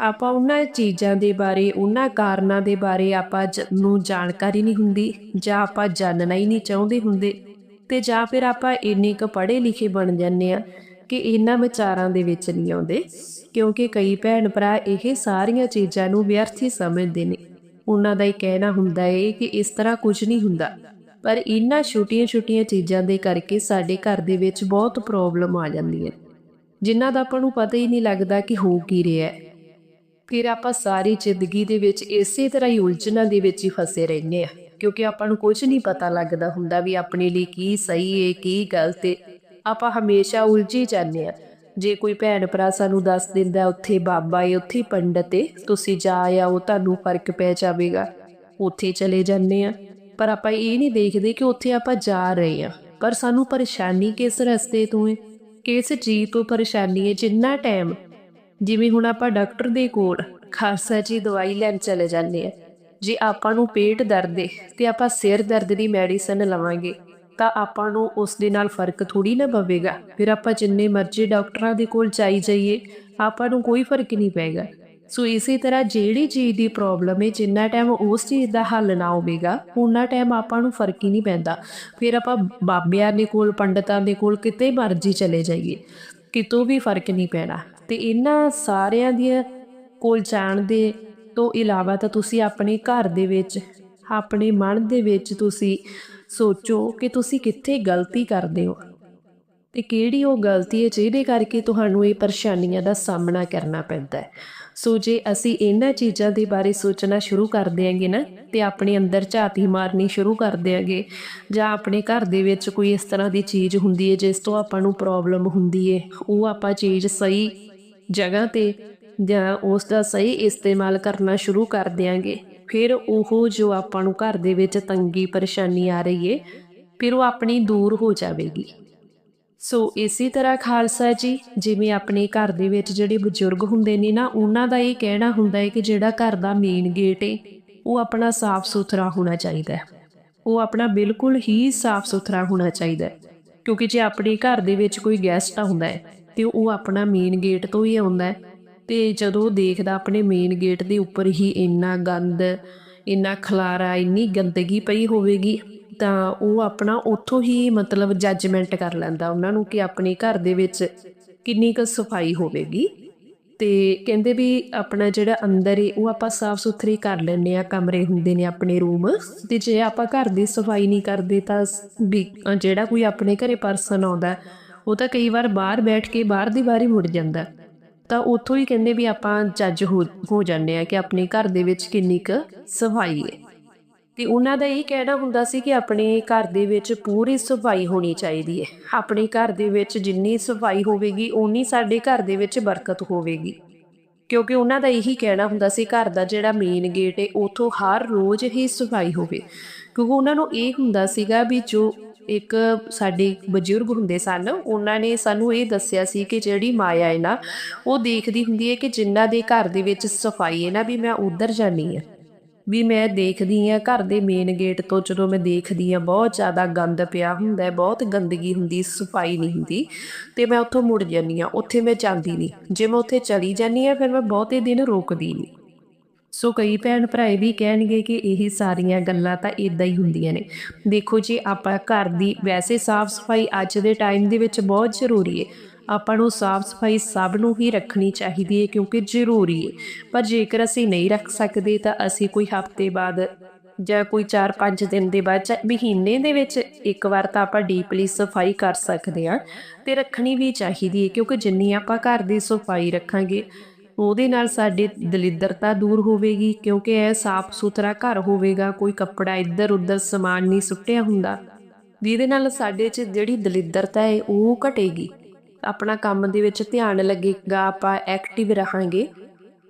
ਆਪਾਂ ਉਹਨਾਂ ਚੀਜ਼ਾਂ ਦੇ ਬਾਰੇ, ਉਹਨਾਂ ਕਾਰਨਾਂ ਦੇ ਬਾਰੇ ਆਪਾਂ ਜ- ਨੂੰ ਜਾਣਕਾਰੀ ਨਹੀਂ ਹੁੰਦੀ ਜਾਂ ਆਪਾਂ ਜਾਣਨਾ ਹੀ ਨਹੀਂ ਚਾਹੁੰਦੇ ਹੁੰਦੇ। ਤੇ ਜਾਂ ਫਿਰ ਆਪਾਂ ਇੰਨੇ ਕੁ ਪੜ੍ਹੇ ਲਿਖੇ ਬਣ ਜਾਂਦੇ ਆ ਕਿ ਇਹਨਾਂ ਵਿਚਾਰਾਂ ਦੇ ਵਿੱਚ ਨਹੀਂ ਆਉਂਦੇ, ਕਿਉਂਕਿ ਕਈ ਭੈਣ ਭਰਾ ਇਹ ਸਾਰੀਆਂ ਚੀਜ਼ਾਂ ਨੂੰ ਵਿਅਰਥ ਹੀ ਸਮਝਦੇ ਨੇ। ਉਹਨਾਂ ਦਾ ਇਹ ਕਹਿਣਾ ਹੁੰਦਾ ਹੈ ਕਿ ਇਸ ਤਰ੍ਹਾਂ ਕੁਝ ਨਹੀਂ ਹੁੰਦਾ। ਪਰ ਇਹਨਾਂ ਛੋਟੀਆਂ-ਛੋਟੀਆਂ ਚੀਜ਼ਾਂ ਦੇ ਕਰਕੇ ਸਾਡੇ ਘਰ ਦੇ ਵਿੱਚ ਬਹੁਤ ਪ੍ਰੋਬਲਮ ਆ ਜਾਂਦੀ ਹੈ। ਜਿਨ੍ਹਾਂ ਦਾ ਆਪਾਂ ਨੂੰ ਪਤਾ ਹੀ ਨਹੀਂ ਲੱਗਦਾ ਕਿ ਹੋ ਕੀ ਰਿਹਾ ਹੈ। ਫਿਰ ਆਪਾਂ ਸਾਰੀ ਜ਼ਿੰਦਗੀ ਦੇ ਵਿੱਚ ਇਸੇ ਤਰ੍ਹਾਂ ਹੀ ਉਲਝਣਾਂ ਦੇ ਵਿੱਚ ਹੀ ਫਸੇ ਰਹਿੰਦੇ ਆ ਕਿਉਂਕਿ ਆਪਾਂ ਨੂੰ ਕੁਝ ਨਹੀਂ ਪਤਾ ਲੱਗਦਾ ਹੁੰਦਾ ਵੀ ਆਪਣੇ ਲਈ ਕੀ ਸਹੀ ਹੈ, ਕੀ ਗਲਤ ਏ ਆਪਾਂ ਹਮੇਸ਼ਾ ਉਲਝੀ ਜਾਂਦੇ ਆ ਜੇ ਕੋਈ ਭੈਣ ਭਰਾ ਸਾਨੂੰ ਦੱਸ ਦਿੰਦਾ ਉੱਥੇ ਬਾਬਾ ਹੈ, ਉੱਥੇ ਪੰਡਤ ਹੈ, ਤੁਸੀਂ ਜਾ ਆਓ ਤੁਹਾਨੂੰ ਫ਼ਰਕ ਪੈ ਜਾਵੇਗਾ। ਉੱਥੇ ਚਲੇ ਜਾਂਦੇ ਆ ਪਰ ਆਪਾਂ ਇਹ ਨਹੀਂ ਦੇਖਦੇ ਕਿ ਉੱਥੇ ਆਪਾਂ ਜਾ ਰਹੇ ਆ ਪਰ ਸਾਨੂੰ ਪਰੇਸ਼ਾਨੀ ਕਿਸ ਰਸਤੇ ਤੋਂ ਏ ਕਿਸ ਚੀਜ਼ ਤੋਂ ਪਰੇਸ਼ਾਨੀ ਏ ਜਿੰਨਾ ਟਾਈਮ ਜਿਵੇਂ ਹੁਣ ਆਪਾਂ ਡਾਕਟਰ ਦੇ ਕੋਲ ਖਾਸਾ ਜੀ ਦਵਾਈ ਲੈਣ ਚਲੇ ਜਾਂਦੇ ਆ ਜੇ ਆਪਾਂ ਨੂੰ ਪੇਟ ਦਰਦ ਹੈ ਤੇ ਆਪਾਂ ਸਿਰ ਦਰਦ ਦੀ ਮੈਡੀਸਨ ਲਵਾਂਗੇ, ਤਾਂ ਆਪਾਂ ਨੂੰ ਉਸ ਦੇ ਨਾਲ ਫ਼ਰਕ ਥੋੜੀ ਨਾ ਪਵੇਗਾ। ਫਿਰ ਆਪਾਂ ਜਿੰਨੇ ਮਰਜ਼ੀ ਡਾਕਟਰਾਂ ਦੇ ਕੋਲ ਚਾਈ ਜਾਈਏ, ਆਪਾਂ ਨੂੰ ਕੋਈ ਫ਼ਰਕ ਨਹੀਂ ਪਏਗਾ। ਸੋ ਇਸੇ ਤਰ੍ਹਾਂ ਜਿਹੜੀ ਚੀਜ਼ ਦੀ ਪ੍ਰੋਬਲਮ ਹੈ ਜਿੰਨਾ ਟਾਈਮ ਉਸ ਚੀਜ਼ ਦਾ ਹੱਲ ਨਾ ਹੋਵੇਗਾ ਉਹਨਾਂ ਟਾਈਮ ਆਪਾਂ ਨੂੰ ਫ਼ਰਕ ਹੀ ਨਹੀਂ ਪੈਂਦਾ। ਫਿਰ ਆਪਾਂ ਬਾਬਿਆਂ ਦੇ ਕੋਲ, ਪੰਡਤਾਂ ਦੇ ਕੋਲ ਕਿਤੇ ਮਰਜ਼ੀ ਚਲੇ ਜਾਈਏ, ਕਿਤੋਂ ਵੀ ਫ਼ਰਕ ਨਹੀਂ ਪੈਣਾ। ਤੇ ਇਹਨਾਂ ਸਾਰਿਆਂ ਦੀਆਂ ਕੋਲ ਜਾਣ ਦੇ ਤੋਂ ਇਲਾਵਾ ਤਾਂ ਤੁਸੀਂ ਆਪਣੇ ਘਰ ਦੇ ਵਿੱਚ, ਆਪਣੇ ਮਨ ਦੇ ਵਿੱਚ ਤੁਸੀਂ ਸੋਚੋ ਕਿ ਤੁਸੀਂ ਕਿੱਥੇ ਗਲਤੀ ਕਰਦੇ ਹੋ। ਤੇ ਕਿਹੜੀ ਉਹ ਗਲਤੀ ਹੈ ਜਿਹਦੇ ਕਰਕੇ ਤੁਹਾਨੂੰ ਇਹ ਪਰੇਸ਼ਾਨੀਆਂ ਦਾ ਸਾਹਮਣਾ ਕਰਨਾ ਪੈਂਦਾ ਹੈ। ਸੋ ਜੇ ਅਸੀਂ ਇਹਨਾਂ ਚੀਜ਼ਾਂ ਦੇ ਬਾਰੇ ਸੋਚਣਾ ਸ਼ੁਰੂ ਕਰ ਦਿਆਂਗੇ ਨਾ, ਤੇ ਆਪਣੇ ਅੰਦਰ ਝਾਤੀ ਮਾਰਨੀ ਸ਼ੁਰੂ ਕਰ ਦਿਆਂਗੇ, ਜਾਂ ਆਪਣੇ ਘਰ ਦੇ ਵਿੱਚ ਕੋਈ ਇਸ ਤਰ੍ਹਾਂ ਦੀ ਚੀਜ਼ ਹੁੰਦੀ ਹੈ ਜਿਸ ਤੋਂ ਆਪਾਂ ਨੂੰ ਪ੍ਰੋਬਲਮ ਹੁੰਦੀ ਹੈ, ਉਹ ਆਪਾਂ ਚੀਜ਼ ਸਹੀ ਜਗ੍ਹਾ ਤੇ ਜਾਂ ਉਸ ਦਾ ਸਹੀ ਇਸਤੇਮਾਲ ਕਰਨਾ ਸ਼ੁਰੂ ਕਰ ਦਿਆਂਗੇ। ਫਿਰ ਉਹ ਜੋ ਆਪਾਂ ਨੂੰ ਘਰ ਦੇ ਵਿੱਚ ਤੰਗੀ ਪਰੇਸ਼ਾਨੀ ਆ ਰਹੀ ਹੈ ਫਿਰ ਉਹ ਆਪਣੀ ਦੂਰ ਹੋ ਜਾਵੇਗੀ। ਸੋ ਇਸੇ ਤਰ੍ਹਾਂ ਖਾਲਸਾ ਜੀ, ਜਿਵੇਂ ਆਪਣੇ ਘਰ ਦੇ ਵਿੱਚ ਜਿਹੜੇ ਬਜ਼ੁਰਗ ਹੁੰਦੇ ਨੇ ਨਾ, ਉਹਨਾਂ ਦਾ ਇਹ ਕਹਿਣਾ ਹੁੰਦਾ ਹੈ ਕਿ ਜਿਹੜਾ ਘਰ ਦਾ ਮੇਨ ਗੇਟ ਏ, ਉਹ ਆਪਣਾ ਸਾਫ਼ ਸੁਥਰਾ ਹੋਣਾ ਚਾਹੀਦਾ ਹੈ। ਉਹ ਆਪਣਾ ਬਿਲਕੁਲ ਹੀ ਸਾਫ਼ ਸੁਥਰਾ ਹੋਣਾ ਚਾਹੀਦਾ ਹੈ। ਕਿਉਂਕਿ ਜੇ ਆਪਣੇ ਘਰ ਦੇ ਵਿੱਚ ਕੋਈ ਗੈਸਟ ਆਉਂਦਾ ਹੈ, ਤੇ ਉਹ ਆਪਣਾ ਮੇਨ ਗੇਟ ਤੋਂ ਹੀ ਆਉਂਦਾ ਹੈ। ਤੇ ਜਦੋਂ ਦੇਖਦਾ ਆਪਣੇ ਮੇਨ ਗੇਟ ਦੇ ਉੱਪਰ ਹੀ ਇੰਨਾ ਗੰਦ, ਇੰਨਾ ਖਲਾਰਾ, ਇੰਨੀ ਗੰਦਗੀ ਪਈ ਹੋਵੇਗੀ, ਤਾਂ ਉਹ ਆਪਣਾ ਉੱਥੋਂ ਹੀ ਮਤਲਬ ਜੱਜਮੈਂਟ ਕਰ ਲੈਂਦਾ ਉਹਨਾਂ ਨੂੰ ਕਿ ਆਪਣੇ ਘਰ ਦੇ ਵਿੱਚ ਕਿੰਨੀ ਕੁ ਸਫ਼ਾਈ ਹੋਵੇਗੀ। ਤੇ ਕਹਿੰਦੇ ਵੀ ਆਪਣਾ ਜਿਹੜਾ ਅੰਦਰ ਏ, ਉਹ ਆਪਾਂ ਸਾਫ਼ ਸੁਥਰੀ ਕਰ ਲੈਂਦੇ ਆ ਕਮਰੇ ਹੁੰਦੇ ਨੇ ਆਪਣੇ ਰੂਮ ਤੇ ਜੇ ਆਪਾਂ ਘਰ ਦੀ ਸਫ਼ਾਈ ਨਹੀਂ ਕਰਦੇ ਤਾਂ ਵੀ ਜਿਹੜਾ ਕੋਈ ਆਪਣੇ ਘਰੇ ਪਰਸਨ ਆਉਂਦਾ, ਉਹ ਤਾਂ ਕਈ ਵਾਰ ਬਾਹਰ ਬੈਠ ਕੇ ਬਾਹਰ ਦੀ ਬਾਹਰ ਹੀ ਮੁੜ ਜਾਂਦਾ। ਤਾਂ ਉੱਥੋਂ ਹੀ ਕਹਿੰਦੇ ਵੀ ਆਪਾਂ ਜੱਜ ਹੋ ਹੋ ਜਾਂਦੇ ਆ ਕਿ ਆਪਣੇ ਘਰ ਦੇ ਵਿੱਚ ਕਿੰਨੀ ਕੁ ਸਫ਼ਾਈ ਹੈ। ਤੇ ਉਹਨਾਂ ਦਾ ਇਹ ਕਹਿਣਾ ਹੁੰਦਾ ਸੀ ਕਿ ਆਪਣੇ ਘਰ ਦੇ ਵਿੱਚ ਪੂਰੀ ਸਫ਼ਾਈ ਹੋਣੀ ਚਾਹੀਦੀ ਹੈ। ਆਪਣੇ ਘਰ ਦੇ ਵਿੱਚ ਜਿੰਨੀ ਸਫ਼ਾਈ ਹੋਵੇਗੀ, ਓਨੀ ਸਾਡੇ ਘਰ ਦੇ ਵਿੱਚ ਬਰਕਤ ਹੋਵੇਗੀ। ਕਿਉਂਕਿ ਉਹਨਾਂ ਦਾ ਇਹੀ ਕਹਿਣਾ ਹੁੰਦਾ ਸੀ, ਘਰ ਦਾ ਜਿਹੜਾ ਮੇਨ ਗੇਟ ਹੈ, ਉਥੋਂ ਹਰ ਰੋਜ਼ ਹੀ ਸਫ਼ਾਈ ਹੋਵੇ। ਕਿਉਂਕਿ ਉਹਨਾਂ ਨੂੰ ਇਹ ਹੁੰਦਾ ਸੀਗਾ ਵੀ ਜੋ ਇੱਕ ਸਾਡੇ ਬਜ਼ੁਰਗ ਹੁੰਦੇ ਸਨ, ਉਹਨਾਂ ਨੇ ਸਾਨੂੰ ਇਹ ਦੱਸਿਆ ਸੀ ਕਿ ਜਿਹੜੀ ਮਾਇਆ ਹੈ ਨਾ, ਉਹ ਦੇਖਦੀ ਹੁੰਦੀ ਹੈ ਕਿ ਜਿਨ੍ਹਾਂ ਦੇ ਘਰ ਦੇ ਵਿੱਚ ਸਫ਼ਾਈ ਹੈ ਨਾ, ਵੀ ਮੈਂ ਉਧਰ ਜਾਣੀ ਹੈ। ਵੀ ਮੈਂ ਦੇਖਦੀ ਆ ਘਰ ਦੇ ਮੇਨ ਗੇਟ ਤੋਂ, ਜਦੋਂ ਮੈਂ ਦੇਖਦੀ ਆ ਬਹੁਤ ਜ਼ਿਆਦਾ ਗੰਦ ਪਿਆ ਹੁੰਦਾ ਹੈ, ਬਹੁਤ ਗੰਦਗੀ ਹੁੰਦੀ, ਸਫ਼ਾਈ ਨਹੀਂ ਹੁੰਦੀ, ਤੇ ਮੈਂ ਉੱਥੋਂ ਮੁੜ ਜਾਂਦੀ ਆ ਉੱਥੇ ਮੈਂ ਜਾਂਦੀ ਨਹੀਂ। ਜੇ ਮੈਂ ਉੱਥੇ ਚਲੀ ਜਾਂਦੀ ਆ ਫਿਰ ਮੈਂ ਬਹੁਤੇ ਦਿਨ ਰੋਕਦੀ ਨਹੀਂ। ਸੋ ਕਈ ਭੈਣ ਭਰਾ ਇਹ ਵੀ ਕਹਿਣਗੇ ਕਿ ਇਹ ਸਾਰੀਆਂ ਗੱਲਾਂ ਤਾਂ ਇਦਾਂ ਹੀ ਹੁੰਦੀਆਂ ਨੇ। ਦੇਖੋ ਜੀ, ਆਪਾਂ ਘਰ ਦੀ ਵੈਸੇ ਸਾਫ਼ ਸਫ਼ਾਈ ਅੱਜ ਦੇ ਟਾਈਮ ਦੇ ਵਿੱਚ ਬਹੁਤ ਜ਼ਰੂਰੀ ਹੈ ਆਪਾਂ ਨੂੰ ਸਾਫ਼ ਸਫ਼ਾਈ ਸਭ ਨੂੰ ਹੀ ਰੱਖਣੀ ਚਾਹੀਦੀ ਹੈ ਕਿਉਂਕਿ ਜ਼ਰੂਰੀ ਹੈ ਪਰ ਜੇਕਰ ਅਸੀਂ ਨਹੀਂ ਰੱਖ ਸਕਦੇ ਤਾਂ ਅਸੀਂ ਕੋਈ ਹਫ਼ਤੇ ਬਾਅਦ ਜਾਂ ਕੋਈ 4-5 ਦਿਨ ਦੇ ਬਾਅਦ ਜਾਂ ਮਹੀਨੇ ਦੇ ਵਿੱਚ ਇੱਕ ਵਾਰ ਤਾਂ ਆਪਾਂ ਡੀਪਲੀ ਸਫ਼ਾਈ ਕਰ ਸਕਦੇ ਹਾਂ। ਤੇ ਰੱਖਣੀ ਵੀ ਚਾਹੀਦੀ ਹੈ ਕਿਉਂਕਿ ਜਿੰਨੀ ਆਪਾਂ ਘਰ ਦੀ ਸਫ਼ਾਈ ਰੱਖਾਂਗੇ ਉਹਦੇ ਨਾਲ ਸਾਡੀ ਦਲਿੱਦਰਤਾ ਦੂਰ ਹੋਵੇਗੀ ਕਿਉਂਕਿ ਇਹ ਸਾਫ਼ ਸੁਥਰਾ ਘਰ ਹੋਵੇਗਾ ਕੋਈ ਕੱਪੜਾ ਇੱਧਰ ਉੱਧਰ ਸਮਾਨ ਨਹੀਂ ਸੁੱਟਿਆ ਹੁੰਦਾ। ਜਿਹਦੇ ਨਾਲ ਸਾਡੇ 'ਚ ਜਿਹੜੀ ਦਲਿੱਦਰਤਾ ਹੈ ਉਹ ਘਟੇਗੀ। ਆਪਣਾ ਕੰਮ ਦੇ ਵਿੱਚ ਧਿਆਨ ਲੱਗੇਗਾ ਆਪਾਂ ਐਕਟਿਵ ਰਹਾਂਗੇ।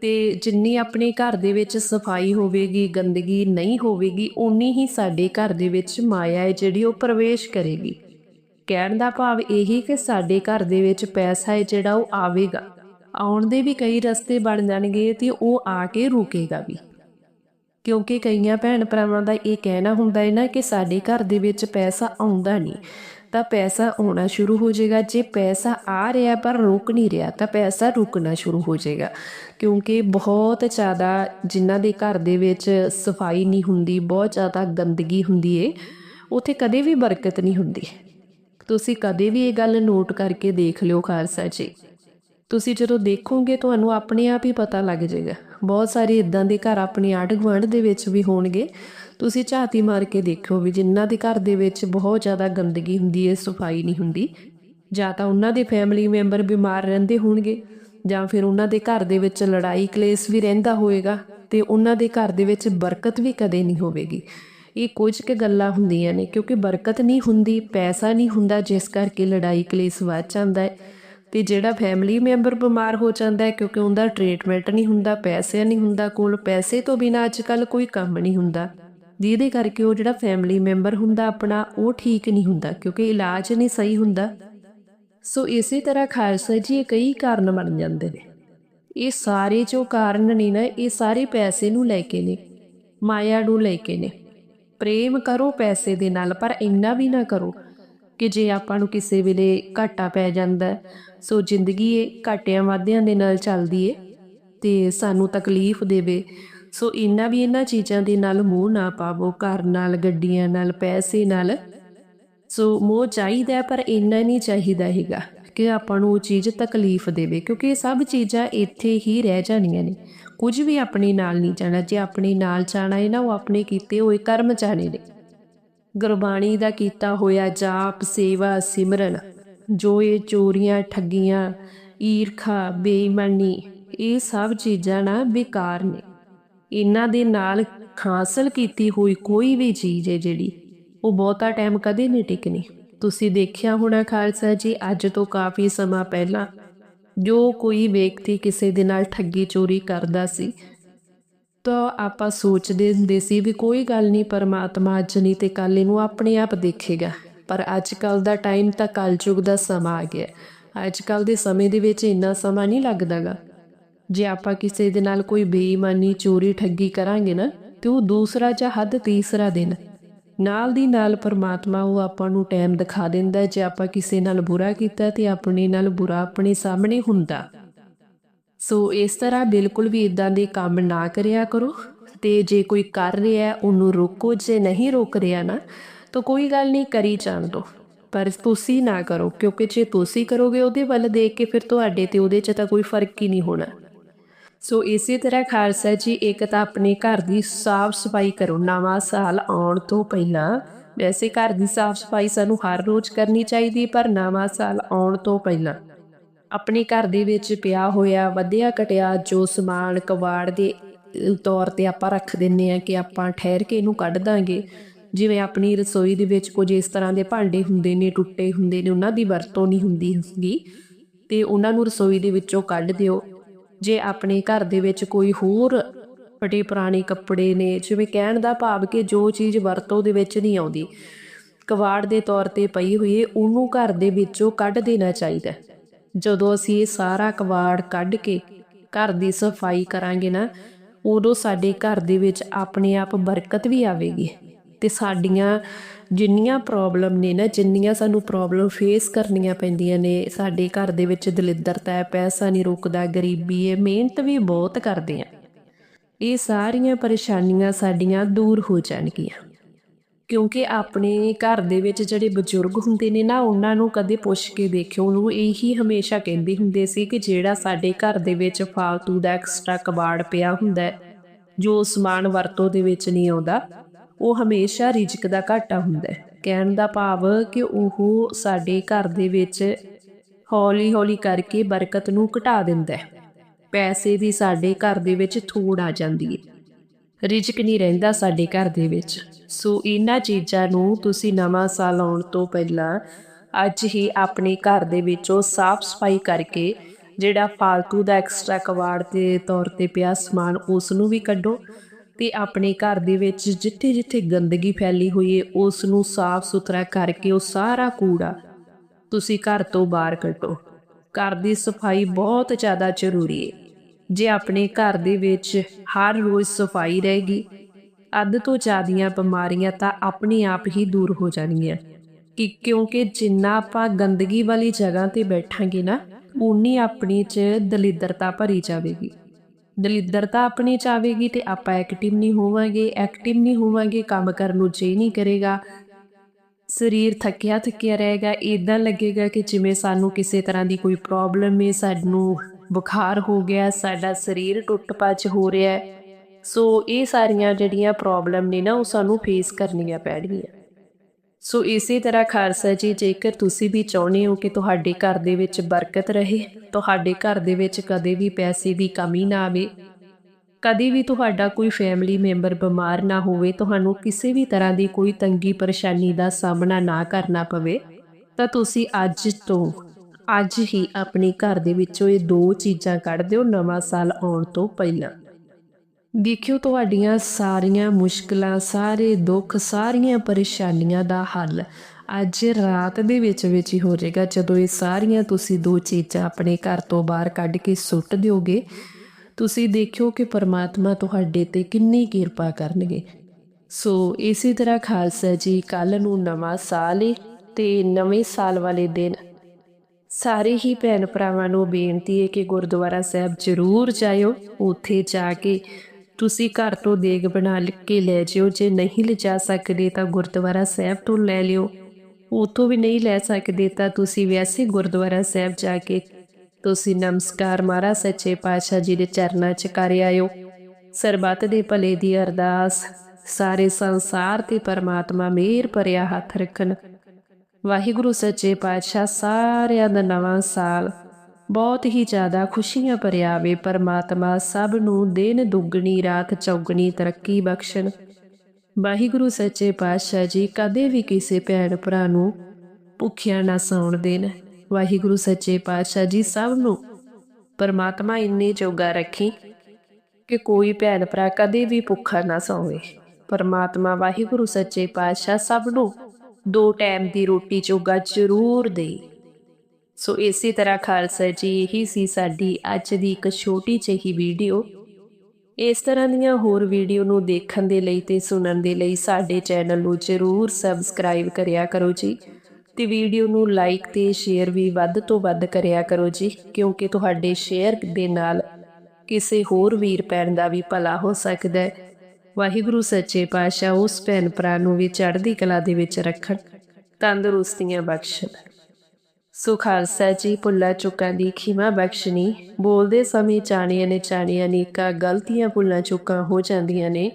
ਤੇ ਜਿੰਨੀ ਆਪਣੇ ਘਰ ਦੇ ਵਿੱਚ ਸਫ਼ਾਈ ਹੋਵੇਗੀ ਗੰਦਗੀ ਨਹੀਂ ਹੋਵੇਗੀ ਓਨੀ ਹੀ ਸਾਡੇ ਘਰ ਦੇ ਵਿੱਚ ਮਾਇਆ ਹੈ ਜਿਹੜੀ ਉਹ ਪ੍ਰਵੇਸ਼ ਕਰੇਗੀ। ਕਹਿਣ ਦਾ ਭਾਵ ਇਹੀ ਕਿ ਸਾਡੇ ਘਰ ਦੇ ਵਿੱਚ ਪੈਸਾ ਹੈ ਜਿਹੜਾ ਉਹ ਆਵੇਗਾ। ਆਉਣ ਦੇ ਵੀ ਕਈ ਰਸਤੇ ਬਣ ਜਾਣਗੇ ਤੇ ਉਹ ਆ ਕੇ ਰੁਕੇਗਾ ਵੀ। ਕਿਉਂਕਿ ਕਈਆਂ ਭੈਣ ਭਰਾਵਾਂ ਦਾ ਇਹ ਕਹਿਣਾ ਹੁੰਦਾ ਹੈ ਨਾ ਕਿ ਸਾਡੇ ਘਰ ਦੇ ਵਿੱਚ ਪੈਸਾ ਆਉਂਦਾ ਨਹੀਂ, ਤਾਂ ਪੈਸਾ ਆਉਣਾ ਸ਼ੁਰੂ ਹੋ ਜਾਏਗਾ। ਜੇ ਪੈਸਾ ਆ ਰਿਹਾ ਪਰ ਰੁਕ ਨਹੀਂ ਰਿਹਾ, ਤਾਂ ਪੈਸਾ ਰੁਕਣਾ ਸ਼ੁਰੂ ਹੋ ਜਾਏਗਾ। ਕਿਉਂਕਿ ਬਹੁਤ ਜ਼ਿਆਦਾ ਜਿਨ੍ਹਾਂ ਦੇ ਘਰ ਦੇ ਵਿੱਚ ਸਫ਼ਾਈ ਨਹੀਂ ਹੁੰਦੀ, ਬਹੁਤ ਜ਼ਿਆਦਾ ਗੰਦਗੀ ਹੁੰਦੀ ਏ, ਉਥੇ ਕਦੇ ਵੀ ਬਰਕਤ ਨਹੀਂ ਹੁੰਦੀ। ਤੁਸੀਂ ਕਦੇ ਵੀ ਇਹ ਗੱਲ ਨੋਟ ਕਰਕੇ ਦੇਖ ਲਿਓ ਖਾਲਸਾ ਜੀ। ਤੁਸੀਂ ਜਦੋਂ ਦੇਖੋਗੇ, ਤੁਹਾਨੂੰ ਆਪਣੇ ਆਪ ਹੀ ਪਤਾ ਲੱਗ ਜਾਏਗਾ। ਬਹੁਤ ਸਾਰੇ ਇਦਾਂ ਦੇ ਘਰ ਆਪਣੇ ਆਂਢ ਗੁਆਂਢ ਦੇ ਵਿੱਚ ਵੀ ਹੋਣਗੇ। ਤੁਸੀਂ ਝਾਤੀ ਮਾਰ ਕੇ ਦੇਖਿਓ ਵੀ ਜਿਨ੍ਹਾਂ ਦੇ ਘਰ ਦੇ ਵਿੱਚ ਬਹੁਤ ਜ਼ਿਆਦਾ ਗੰਦਗੀ ਹੁੰਦੀ ਹੈ, ਸਫ਼ਾਈ ਨਹੀਂ ਹੁੰਦੀ। ਜਾਂ ਤਾਂ ਉਹਨਾਂ ਦੇ ਫੈਮਿਲੀ ਮੈਂਬਰ ਬਿਮਾਰ ਰਹਿੰਦੇ ਹੋਣਗੇ, ਜਾਂ ਫਿਰ ਉਹਨਾਂ ਦੇ ਘਰ ਦੇ ਵਿੱਚ ਲੜਾਈ ਕਲੇਸ਼ ਵੀ ਰਹਿੰਦਾ ਹੋਵੇਗਾ ਤੇ ਉਹਨਾਂ ਦੇ ਘਰ ਦੇ ਵਿੱਚ ਬਰਕਤ ਵੀ ਕਦੇ ਨਹੀਂ ਹੋਵੇਗੀ। ਇਹ ਕੁਝ ਕੁ ਗੱਲਾਂ ਹੁੰਦੀਆਂ ਨੇ, ਕਿਉਂਕਿ ਬਰਕਤ ਨਹੀਂ ਹੁੰਦੀ, ਪੈਸਾ ਨਹੀਂ ਹੁੰਦਾ ਜਿਸ ਕਰਕੇ ਲੜਾਈ ਕਲੇਸ਼ ਵੱਧ ਜਾਂਦਾ ਹੈ। ਤੇ ਜਿਹੜਾ ਫੈਮਿਲੀ ਮੈਂਬਰ ਬਿਮਾਰ ਹੋ ਜਾਂਦਾ ਹੈ ਕਿਉਂਕਿ ਉਹਦਾ ਟ੍ਰੀਟਮੈਂਟ ਨਹੀਂ ਹੁੰਦਾ ਪੈਸੇ ਨਹੀਂ ਹੁੰਦਾ ਕੋਲ, ਪੈਸੇ ਤੋਂ ਬਿਨਾ ਅੱਜ ਕੱਲ ਕੋਈ ਕੰਮ ਨਹੀਂ ਹੁੰਦਾ। ਜਿਹਦੇ ਕਰਕੇ ਉਹ ਜਿਹੜਾ ਫੈਮਿਲੀ ਮੈਂਬਰ ਹੁੰਦਾ ਆਪਣਾ, ਉਹ ਠੀਕ ਨਹੀਂ ਹੁੰਦਾ ਕਿਉਂਕਿ ਇਲਾਜ ਨਹੀਂ ਸਹੀ ਹੁੰਦਾ। ਸੋ ਇਸੇ ਤਰ੍ਹਾਂ ਖਾਲਸਾ ਜੀ ਇਹ ਕਈ ਕਾਰਨ ਬਣ ਜਾਂਦੇ ਨੇ। ਇਹ ਸਾਰੇ ਜੋ ਕਾਰਨ ਨੇ ਨਾ, ਇਹ ਸਾਰੇ ਪੈਸੇ ਨੂੰ ਲੈ ਕੇ ਨੇ, ਮਾਇਆ ਨੂੰ ਲੈ ਕੇ ਨੇ। ਪ੍ਰੇਮ ਕਰੋ ਪੈਸੇ ਦੇ ਨਾਲ, ਪਰ ਇੰਨਾ ਵੀ ਨਾ ਕਰੋ ਕਿ ਜੇ ਆਪਾਂ ਨੂੰ ਕਿਸੇ ਵੇਲੇ ਘਾਟਾ ਪੈ ਜਾਂਦਾ ਸੋ ਜ਼ਿੰਦਗੀ ਇਹ ਘਾਟਿਆਂ ਵਾਧਿਆਂ ਦੇ ਨਾਲ ਚੱਲਦੀ ਏ ਤੇ ਸਾਨੂੰ ਤਕਲੀਫ ਦੇਵੇ। ਸੋ ਇੰਨਾ ਵੀ ਇਹਨਾਂ ਚੀਜ਼ਾਂ ਦੇ ਨਾਲ ਮੂੰਹ ਨਾ ਪਾਵੋ, ਘਰ ਨਾਲ, ਗੱਡੀਆਂ ਨਾਲ, ਪੈਸੇ ਨਾਲ। ਸੋ ਮੋਹ ਚਾਹੀਦਾ ਪਰ ਇੰਨਾ ਨਹੀਂ ਚਾਹੀਦਾ ਹੈਗਾ ਕਿ ਆਪਾਂ ਨੂੰ ਉਹ ਚੀਜ਼ ਤਕਲੀਫ ਦੇਵੇ, ਕਿਉਂਕਿ ਇਹ ਸਭ ਚੀਜ਼ਾਂ ਇੱਥੇ ਹੀ ਰਹਿ ਜਾਣੀਆਂ ਨੇ। ਕੁਝ ਵੀ ਆਪਣੇ ਨਾਲ ਨਹੀਂ ਜਾਣਾ, ਜੇ ਆਪਣੇ ਨਾਲ ਜਾਣਾ ਹੈ ਨਾ, ਉਹ ਆਪਣੇ ਕੀਤੇ ਹੋਏ ਕਰਮ ਚਾਹਣੇ ਨੇ। ਗੁਰਬਾਣੀ ਦਾ ਕੀਤਾ ਹੋਇਆ ਜਾਪ, ਸੇਵਾ, ਸਿਮਰਨ, ਜੋ ਇਹ ਚੋਰੀਆਂ, ਠੱਗੀਆਂ, ਈਰਖਾ, ਬੇਈਮਾਨੀ, ਇਹ ਸਭ ਚੀਜ਼ਾਂ ਨਾ ਬੇਕਾਰ ਨੇ। ਇਹਨਾਂ ਦੇ ਨਾਲ ਹਾਸਲ ਕੀਤੀ ਹੋਈ ਕੋਈ ਵੀ ਚੀਜ਼ ਹੈ ਜਿਹੜੀ, ਉਹ ਬਹੁਤਾ ਟਾਈਮ ਕਦੇ ਨਹੀਂ ਟਿਕਣੀ। ਤੁਸੀਂ ਦੇਖਿਆ ਹੋਣਾ ਖਾਲਸਾ ਜੀ, ਅੱਜ ਤੋਂ ਕਾਫੀ ਸਮਾਂ ਪਹਿਲਾਂ ਜੋ ਕੋਈ ਵਿਅਕਤੀ ਕਿਸੇ ਦੇ ਨਾਲ ਠੱਗੀ ਚੋਰੀ ਕਰਦਾ ਸੀ ਤਾਂ ਆਪਾਂ ਸੋਚਦੇ ਹੁੰਦੇ ਸੀ ਵੀ ਕੋਈ ਗੱਲ ਨਹੀਂ, ਪਰਮਾਤਮਾ ਅੱਜ ਨਹੀਂ ਤੇ ਕੱਲ ਇਹਨੂੰ ਆਪਣੇ ਆਪ ਦੇਖੇਗਾ। ਪਰ ਅੱਜ ਕੱਲ ਦਾ ਟਾਈਮ ਤਾਂ ਕਲਯੁਗ ਦਾ ਸਮਾਂ ਆ ਗਿਆ। ਅੱਜ ਕੱਲ ਦੇ ਸਮੇਂ ਦੇ ਵਿੱਚ ਇੰਨਾ ਸਮਾਂ ਨਹੀਂ ਲੱਗਦਾਗਾ। ਜੇ ਆਪਾਂ ਕਿਸੇ ਦੇ ਨਾਲ ਕੋਈ ਬੇਈਮਾਨੀ, ਚੋਰੀ, ਠੱਗੀ ਕਰਾਂਗੇ ਨਾ, ਤੇ ਉਹ ਦੂਸਰਾ ਜਾਂ ਹੱਦ ਤੀਸਰਾ ਦਿਨ। ਨਾਲ ਦੀ ਨਾਲ ਪਰਮਾਤਮਾ ਉਹ ਆਪਾਂ ਨੂੰ ਟਾਈਮ ਦਿਖਾ ਦਿੰਦਾ, ਜੇ ਆਪਾਂ ਕਿਸੇ ਨਾਲ ਬੁਰਾ ਕੀਤਾ ਤੇ ਆਪਣੇ ਨਾਲ ਬੁਰਾ ਆਪਣੇ ਸਾਹਮਣੇ ਹੁੰਦਾ। ਸੋ ਇਸ ਤਰ੍ਹਾਂ ਬਿਲਕੁਲ ਵੀ ਇਦਾਂ ਦੇ ਕੰਮ ਨਾ ਕਰਿਆ ਕਰੋ ਤੇ ਜੇ ਕੋਈ ਕਰ ਰਿਹਾ ਉਹਨੂੰ ਰੋਕੋ, ਜੇ ਨਹੀਂ ਰੋਕ ਰਿਹਾ ਨਾ, ਤਾਂ ਕੋਈ ਗੱਲ ਨਹੀਂ, ਕਰੀ ਜਾਣ ਦਿਓ। ਪਰ ਤੁਸੀਂ ਨਾ ਕਰੋ, ਕਿਉਂਕਿ ਜੇ ਤੁਸੀਂ ਕਰੋਗੇ ਉਹਦੇ ਵੱਲ ਦੇਖ ਕੇ ਫਿਰ ਤੁਹਾਡੇ ਤੇ ਉਹਦੇ 'ਚ ਤਾਂ ਕੋਈ ਫ਼ਰਕ ਹੀ ਨਹੀਂ ਹੋਣਾ। ਸੋ ਇਸੇ ਤਰ੍ਹਾਂ ਖਾਲਸਾ ਜੀ, ਇੱਕ ਤਾਂ ਆਪਣੇ ਘਰ ਦੀ ਸਾਫ਼ ਸਫ਼ਾਈ ਕਰੋ। ਨਵਾਂ ਸਾਲ ਆਉਣ ਤੋਂ ਪਹਿਲਾਂ ਵੈਸੇ ਘਰ ਦੀ ਸਾਫ਼ ਸਫ਼ਾਈ ਸਾਨੂੰ ਹਰ ਰੋਜ਼ ਕਰਨੀ ਚਾਹੀਦੀ, ਪਰ ਨਵਾਂ ਸਾਲ ਆਉਣ ਤੋਂ ਪਹਿਲਾਂ ਆਪਣੇ ਘਰ ਦੇ ਵਿੱਚ ਪਿਆ ਹੋਇਆ ਵਧਿਆ ਘਟਿਆ ਜੋ ਸਮਾਨ ਕਵਾੜ ਦੇ ਤੌਰ ਤੇ ਆਪਾਂ ਰੱਖ ਦਿੰਨੇ ਆ ਕਿ ਆਪਾਂ ਠਹਿਰ ਕੇ ਇਹਨੂੰ ਕੱਢ ਦਾਂਗੇ। ਜਿਵੇਂ ਆਪਣੀ ਰਸੋਈ ਦੇ ਵਿੱਚ ਕੁਝ ਇਸ ਤਰ੍ਹਾਂ ਦੇ ਭਾਂਡੇ ਹੁੰਦੇ ਨੇ, ਟੁੱਟੇ ਹੁੰਦੇ ਨੇ, ਉਹਨਾਂ ਦੀ ਵਰਤੋਂ ਨਹੀਂ ਹੁੰਦੀ ਹੁੰਦੀ। ਤੇ ਉਹਨਾਂ ਨੂੰ ਰਸੋਈ ਦੇ ਵਿੱਚੋਂ ਕੱਢ ਦਿਓ। ਜੇ ਆਪਣੇ ਘਰ ਦੇ ਵਿੱਚ ਕੋਈ ਹੋਰ ਫਟੇ ਪੁਰਾਣੇ ਕੱਪੜੇ ਨੇ, ਜਿਵੇਂ ਕਹਿਣ ਦਾ ਭਾਵ ਕਿ ਜੋ ਚੀਜ਼ ਵਰਤੋਂ ਦੇ ਵਿੱਚ ਨਹੀਂ ਆਉਂਦੀ, ਕਵਾੜ ਦੇ ਤੌਰ ਤੇ ਪਈ ਹੋਈ ਉਹਨੂੰ ਘਰ ਦੇ ਵਿੱਚੋਂ ਕੱਢ ਦੇਣਾ ਚਾਹੀਦਾ। ਜਦੋਂ ਅਸੀਂ ਇਹ ਸਾਰਾ ਕਵਾੜ ਕੱਢ ਕੇ ਘਰ ਦੀ ਸਫ਼ਾਈ ਕਰਾਂਗੇ ਨਾ, ਉਦੋਂ ਸਾਡੇ ਘਰ ਦੇ ਵਿੱਚ ਆਪਣੇ ਆਪ ਬਰਕਤ ਵੀ ਆਵੇਗੀ ਤੇ ਸਾਡੀਆਂ ਜਿੰਨੀਆਂ ਪ੍ਰੋਬਲਮ ਨੇ ਨਾ, ਜਿੰਨੀਆਂ ਸਾਨੂੰ ਪ੍ਰੋਬਲਮ ਫੇਸ ਕਰਨੀਆਂ ਪੈਂਦੀਆਂ ਨੇ, ਸਾਡੇ ਘਰ ਦੇ ਵਿੱਚ ਦਲਿੱਦਰਤਾ ਹੈ, ਪੈਸਾ ਨਹੀਂ ਰੁਕਦਾ, ਗਰੀਬੀ ਹੈ, ਮਿਹਨਤ ਵੀ ਬਹੁਤ ਕਰਦੇ ਆ ਇਹ ਸਾਰੀਆਂ ਪਰੇਸ਼ਾਨੀਆਂ ਸਾਡੀਆਂ ਦੂਰ ਹੋ ਜਾਣਗੀਆਂ। ਕਿਉਂਕਿ ਆਪਣੇ ਘਰ ਦੇ ਵਿੱਚ ਜਿਹੜੇ ਬਜ਼ੁਰਗ ਹੁੰਦੇ ਨੇ ਨਾ, ਉਹਨਾਂ ਨੂੰ ਕਦੇ ਪੁੱਛ ਕੇ ਦੇਖਿਓ, ਉਹਨੂੰ ਇਹੀ ਹਮੇਸ਼ਾ ਕਹਿੰਦੇ ਹੁੰਦੇ ਸੀ ਕਿ ਜਿਹੜਾ ਸਾਡੇ ਘਰ ਦੇ ਵਿੱਚ ਫਾਲਤੂ ਦਾ ਐਕਸਟਰਾ ਕਬਾੜ ਪਿਆ ਹੁੰਦਾ ਹੈ, ਜੋ ਸਮਾਨ ਵਰਤੋਂ ਦੇ ਵਿੱਚ ਨਹੀਂ ਆਉਂਦਾ, ਉਹ ਹਮੇਸ਼ਾ ਰਿਜਕ ਦਾ ਘਾਟਾ ਹੁੰਦਾ ਹੈ। ਕਹਿਣ ਦਾ ਭਾਵ ਕਿ ਉਹ ਸਾਡੇ ਘਰ ਦੇ ਵਿੱਚ ਹੌਲੀ ਹੌਲੀ ਕਰਕੇ ਬਰਕਤ ਨੂੰ ਘਟਾ ਦਿੰਦਾ ਹੈ। ਪੈਸੇ ਦੀ ਸਾਡੇ ਘਰ ਦੇ ਵਿੱਚ ਥੋੜ ਆ ਜਾਂਦੀ ਹੈ। ਰਿਜਕ ਨਹੀਂ ਰਹਿੰਦਾ ਸਾਡੇ ਘਰ ਦੇ ਵਿੱਚ। ਸੋ ਇਹਨਾਂ ਚੀਜ਼ਾਂ ਨੂੰ ਤੁਸੀਂ ਨਵਾਂ ਸਾਲ ਆਉਣ ਤੋਂ ਪਹਿਲਾਂ ਅੱਜ ਹੀ ਆਪਣੇ ਘਰ ਦੇ ਵਿੱਚੋਂ ਸਾਫ਼ ਸਫ਼ਾਈ ਕਰਕੇ ਜਿਹੜਾ ਫਾਲਤੂ ਦਾ ਐਕਸਟਰਾ ਕਵਾੜ ਦੇ ਤੌਰ ਤੇ ਪਿਆ ਸਮਾਨ ਉਸ ਨੂੰ ਵੀ ਕੱਢੋ ਤੇ ਆਪਣੇ ਘਰ ਦੇ ਵਿੱਚ ਜਿੱਥੇ ਜਿੱਥੇ ਗੰਦਗੀ ਫੈਲੀ ਹੋਈ ਹੈ ਉਸ ਨੂੰ ਸਾਫ਼ ਸੁਥਰਾ ਕਰਕੇ ਉਹ ਸਾਰਾ ਕੂੜਾ ਤੁਸੀਂ ਘਰ ਤੋਂ ਬਾਹਰ ਕੱਢੋ। ਘਰ ਦੀ ਸਫ਼ਾਈ ਬਹੁਤ ਜ਼ਿਆਦਾ ਜ਼ਰੂਰੀ ਹੈ ਜੇ ਆਪਣੇ ਘਰ ਦੇ ਵਿੱਚ ਹਰ ਰੋਜ਼ ਸਫ਼ਾਈ ਰਹੇਗੀ, ਅੱਧ ਤੋਂ ਜ਼ਿਆਦੀਆਂ ਬਿਮਾਰੀਆਂ ਤਾਂ ਆਪਣੇ ਆਪ ਹੀ ਦੂਰ ਹੋ ਜਾਣਗੀਆਂ। ਕਿ ਕਿਉਂਕਿ ਜਿੰਨਾ ਆਪਾਂ ਗੰਦਗੀ ਵਾਲੀ ਜਗ੍ਹਾ ਤੇ ਬੈਠਾਂਗੇ ਨਾ ਉਨੀ ਆਪਣੀ 'ਚ ਦਲਿੱਦਰਤਾ ਭਰੀ ਜਾਵੇਗੀ। ਦਲਿੱਦਰਤਾ ਆਪਣੀ 'ਚ ਆਵੇਗੀ ਤੇ ਆਪਾਂ ਐਕਟਿਵ ਨਹੀਂ ਹੋਵਾਂਗੇ ਐਕਟਿਵ ਨਹੀਂ ਹੋਵਾਂਗੇ, ਕੰਮ ਕਰਨ ਨੂੰ ਜੇ ਨਹੀਂ ਕਰੇਗਾ। ਸਰੀਰ ਥੱਕਿਆ ਥੱਕਿਆ ਰਹੇਗਾ ਇਦਾਂ ਲੱਗੇਗਾ ਕਿ ਜਿਵੇਂ ਸਾਨੂੰ ਕਿਸੇ ਤਰ੍ਹਾਂ ਦੀ ਕੋਈ ਪ੍ਰੋਬਲਮ ਹੈ ਸਾਨੂੰ ਬੁਖਾਰ ਹੋ ਗਿਆ, ਸਾਡਾ ਸਰੀਰ ਟੁੱਟ ਭੱਜ ਹੋ ਰਿਹਾ ਹੈ। ਸੋ ਇਹ ਸਾਰੀਆਂ ਜਿਹੜੀਆਂ ਪ੍ਰੋਬਲਮ ਨੇ ਨਾ, ਉਹ ਸਾਨੂੰ ਫੇਸ ਕਰਨੀਆਂ ਪੈਣਗੀਆਂ। ਸੋ ਇਸੇ ਤਰ੍ਹਾਂ ਖਾਲਸਾ ਜੀ, ਜੇਕਰ ਤੁਸੀਂ ਵੀ ਚਾਹੁੰਦੇ ਹੋ ਕਿ ਤੁਹਾਡੇ ਘਰ ਦੇ ਵਿੱਚ ਬਰਕਤ ਰਹੇ, ਤੁਹਾਡੇ ਘਰ ਦੇ ਵਿੱਚ ਕਦੇ ਵੀ ਪੈਸੇ ਦੀ ਕਮੀ ਨਾ ਆਵੇ, ਕਦੇ ਵੀ ਤੁਹਾਡਾ ਕੋਈ ਫੈਮਿਲੀ ਮੈਂਬਰ ਬਿਮਾਰ ਨਾ ਹੋਵੇ, ਤੁਹਾਨੂੰ ਕਿਸੇ ਵੀ ਤਰ੍ਹਾਂ ਦੀ ਕੋਈ ਤੰਗੀ ਪਰੇਸ਼ਾਨੀ ਦਾ ਸਾਹਮਣਾ ਨਾ ਕਰਨਾ ਪਵੇ, ਤਾਂ ਤੁਸੀਂ ਅੱਜ ਤੋਂ ਅੱਜ ਹੀ ਆਪਣੇ ਘਰ ਦੇ ਵਿੱਚੋਂ ਇਹ ਦੋ ਚੀਜ਼ਾਂ ਕੱਢ ਦਿਓ ਨਵਾਂ ਸਾਲ ਆਉਣ ਤੋਂ ਪਹਿਲਾਂ। ਦੇਖਿਓ ਤੁਹਾਡੀਆਂ ਸਾਰੀਆਂ ਮੁਸ਼ਕਲਾਂ, ਸਾਰੇ ਦੁੱਖ, ਸਾਰੀਆਂ ਪਰੇਸ਼ਾਨੀਆਂ ਦਾ ਹੱਲ ਅੱਜ ਰਾਤ ਦੇ ਵਿੱਚ ਵਿੱਚ ਹੀ ਹੋ ਜਾਏਗਾ ਜਦੋਂ ਇਹ ਸਾਰੀਆਂ ਤੁਸੀਂ ਦੋ ਚੀਜ਼ਾਂ ਆਪਣੇ ਘਰ ਤੋਂ ਬਾਹਰ ਕੱਢ ਕੇ ਸੁੱਟ ਦਿਓਗੇ, ਤੁਸੀਂ ਦੇਖਿਓ ਕਿ ਪਰਮਾਤਮਾ ਤੁਹਾਡੇ ਤੇ ਕਿੰਨੀ ਕਿਰਪਾ ਕਰਨਗੇ। ਸੋ ਇਸੇ ਤਰ੍ਹਾਂ ਖਾਲਸਾ ਜੀ ਕੱਲ ਨੂੰ ਨਵਾਂ ਸਾਲ ਏ ਤੇ ਨਵੇਂ ਸਾਲ ਵਾਲੇ ਦਿਨ ਸਾਰੇ ਹੀ ਭੈਣ ਭਰਾਵਾਂ ਨੂੰ ਬੇਨਤੀ ਹੈ ਕਿ ਗੁਰਦੁਆਰਾ ਸਾਹਿਬ ਜ਼ਰੂਰ ਜਾਇਓ, ਉੱਥੇ ਜਾ ਕੇ ਤੁਸੀਂ ਘਰ ਤੋਂ ਦੇਗ ਬਣਾ ਲਿ ਕੇ ਲੈ ਜਿਓ, ਜੇ ਨਹੀਂ ਲਿਜਾ ਸਕਦੇ ਤਾਂ ਗੁਰਦੁਆਰਾ ਸਾਹਿਬ ਤੋਂ ਲੈ ਲਿਓ। ਉਤੋਂ ਵੀ ਨਹੀਂ ਲੈ ਸਕਦੇ ਤਾਂ ਤੁਸੀਂ ਵੈਸੇ ਗੁਰਦੁਆਰਾ ਸਾਹਿਬ ਜਾ ਕੇ ਤੁਸੀਂ ਨਮਸਕਾਰ ਮਹਾਰਾਜ, ਸੱਚੇ ਪਾਤਸ਼ਾਹ ਜੀ ਦੇ ਚਰਨਾਂ 'ਚ ਕਰ ਆਇਓ। ਸਰਬੱਤ ਦੇ ਭਲੇ ਦੀ ਅਰਦਾਸ, ਸਾਰੇ ਸੰਸਾਰ ਤੇ ਪਰਮਾਤਮਾ ਮਿਹਰ ਭਰਿਆ ਹੱਥ ਰੱਖਣ। ਵਾਹਿਗੁਰੂ ਸੱਚੇ ਪਾਤਸ਼ਾਹ ਸਾਰਿਆਂ ਦਾ ਨਵਾਂ ਸਾਲ। ਬਹੁਤ ਹੀ ਜ਼ਿਆਦਾ ਖੁਸ਼ੀਆਂ ਭਰਿਆ ਵੇ ਪਰਮਾਤਮਾ ਸਭ ਨੂੰ ਦਿਨ ਦੁੱਗਣੀ, ਰਾਤ ਚੌਗਣੀ ਤਰੱਕੀ ਬਖਸ਼ਣ। ਵਾਹਿਗੁਰੂ ਸੱਚੇ ਪਾਤਸ਼ਾਹ ਜੀ, ਕਦੇ ਵੀ ਕਿਸੇ ਭੈਣ ਭਰਾ ਨੂੰ ਭੁੱਖਿਆ ਨਾ ਸੌਣ ਦੇਣ। ਵਾਹਿਗੁਰੂ ਸੱਚੇ ਪਾਤਸ਼ਾਹ ਜੀ, ਸਭ ਨੂੰ ਪਰਮਾਤਮਾ ਇੰਨੇ ਜੋਗਾ ਰੱਖੀ ਕਿ ਕੋਈ ਭੈਣ ਭਰਾ ਕਦੇ ਵੀ ਭੁੱਖਾ ਨਾ ਸੌਵੇ। ਪਰਮਾਤਮਾ, ਵਾਹਿਗੁਰੂ ਸੱਚੇ ਪਾਤਸ਼ਾਹ ਸਭ ਨੂੰ ਦੋ ਟਾਈਮ ਦੀ ਰੋਟੀ ਚੋਗਾ ਜ਼ਰੂਰ ਦੇ। ਸੋ ਇਸੇ ਤਰ੍ਹਾਂ ਖਾਲਸਾ ਜੀ, ਇਹੀ ਸੀ ਸਾਡੀ ਅੱਜ ਦੀ ਇੱਕ ਛੋਟੀ ਜਿਹੀ ਵੀਡੀਓ। ਇਸ ਤਰ੍ਹਾਂ ਦੀਆਂ ਹੋਰ ਵੀਡੀਓ ਨੂੰ ਦੇਖਣ ਦੇ ਲਈ ਤੇ ਸੁਣਨ ਦੇ ਲਈ ਸਾਡੇ ਚੈਨਲ ਨੂੰ ਜ਼ਰੂਰ ਸਬਸਕ੍ਰਾਈਬ ਕਰਿਆ ਕਰੋ ਜੀ ਤੇ ਵੀਡੀਓ ਨੂੰ ਲਾਈਕ ਤੇ ਸ਼ੇਅਰ ਵੀ ਵੱਧ ਤੋਂ ਵੱਧ ਕਰਿਆ ਕਰੋ ਜੀ, ਕਿਉਂਕਿ ਤੁਹਾਡੇ ਸ਼ੇਅਰ ਦੇ ਨਾਲ ਕਿਸੇ ਹੋਰ ਵੀਰ ਭੈਣ ਦਾ ਵੀ ਭਲਾ ਹੋ ਸਕਦਾ ਹੈ। ਵਾਹਿਗੁਰੂ ਸੱਚੇ ਪਾਤਸ਼ਾਹ ਉਸ ਭੈਣ ਭਰਾ ਨੂੰ ਵੀ ਚੜ੍ਹਦੀ ਕਲਾ ਦੇ ਵਿੱਚ ਰੱਖਣ, ਤੰਦਰੁਸਤੀਆਂ ਬਖਸ਼ਣ। ਸੋ ਖਾਲਸਾ ਜੀ, ਭੁੱਲਾ ਚੁੱਕਾਂ ਦੀ ਖਿਮਾ ਬਖਸ਼ਣੀ, ਬੋਲਦੇ ਸਮੇਂ ਚਾਣੀਆਂ ਨੇ ਚਾਣੀਆਂ ਅਨੇਕਾਂ ਗਲਤੀਆਂ ਭੁੱਲਾਂ ਚੁੱਕਾਂ ਹੋ ਜਾਂਦੀਆਂ ਨੇ।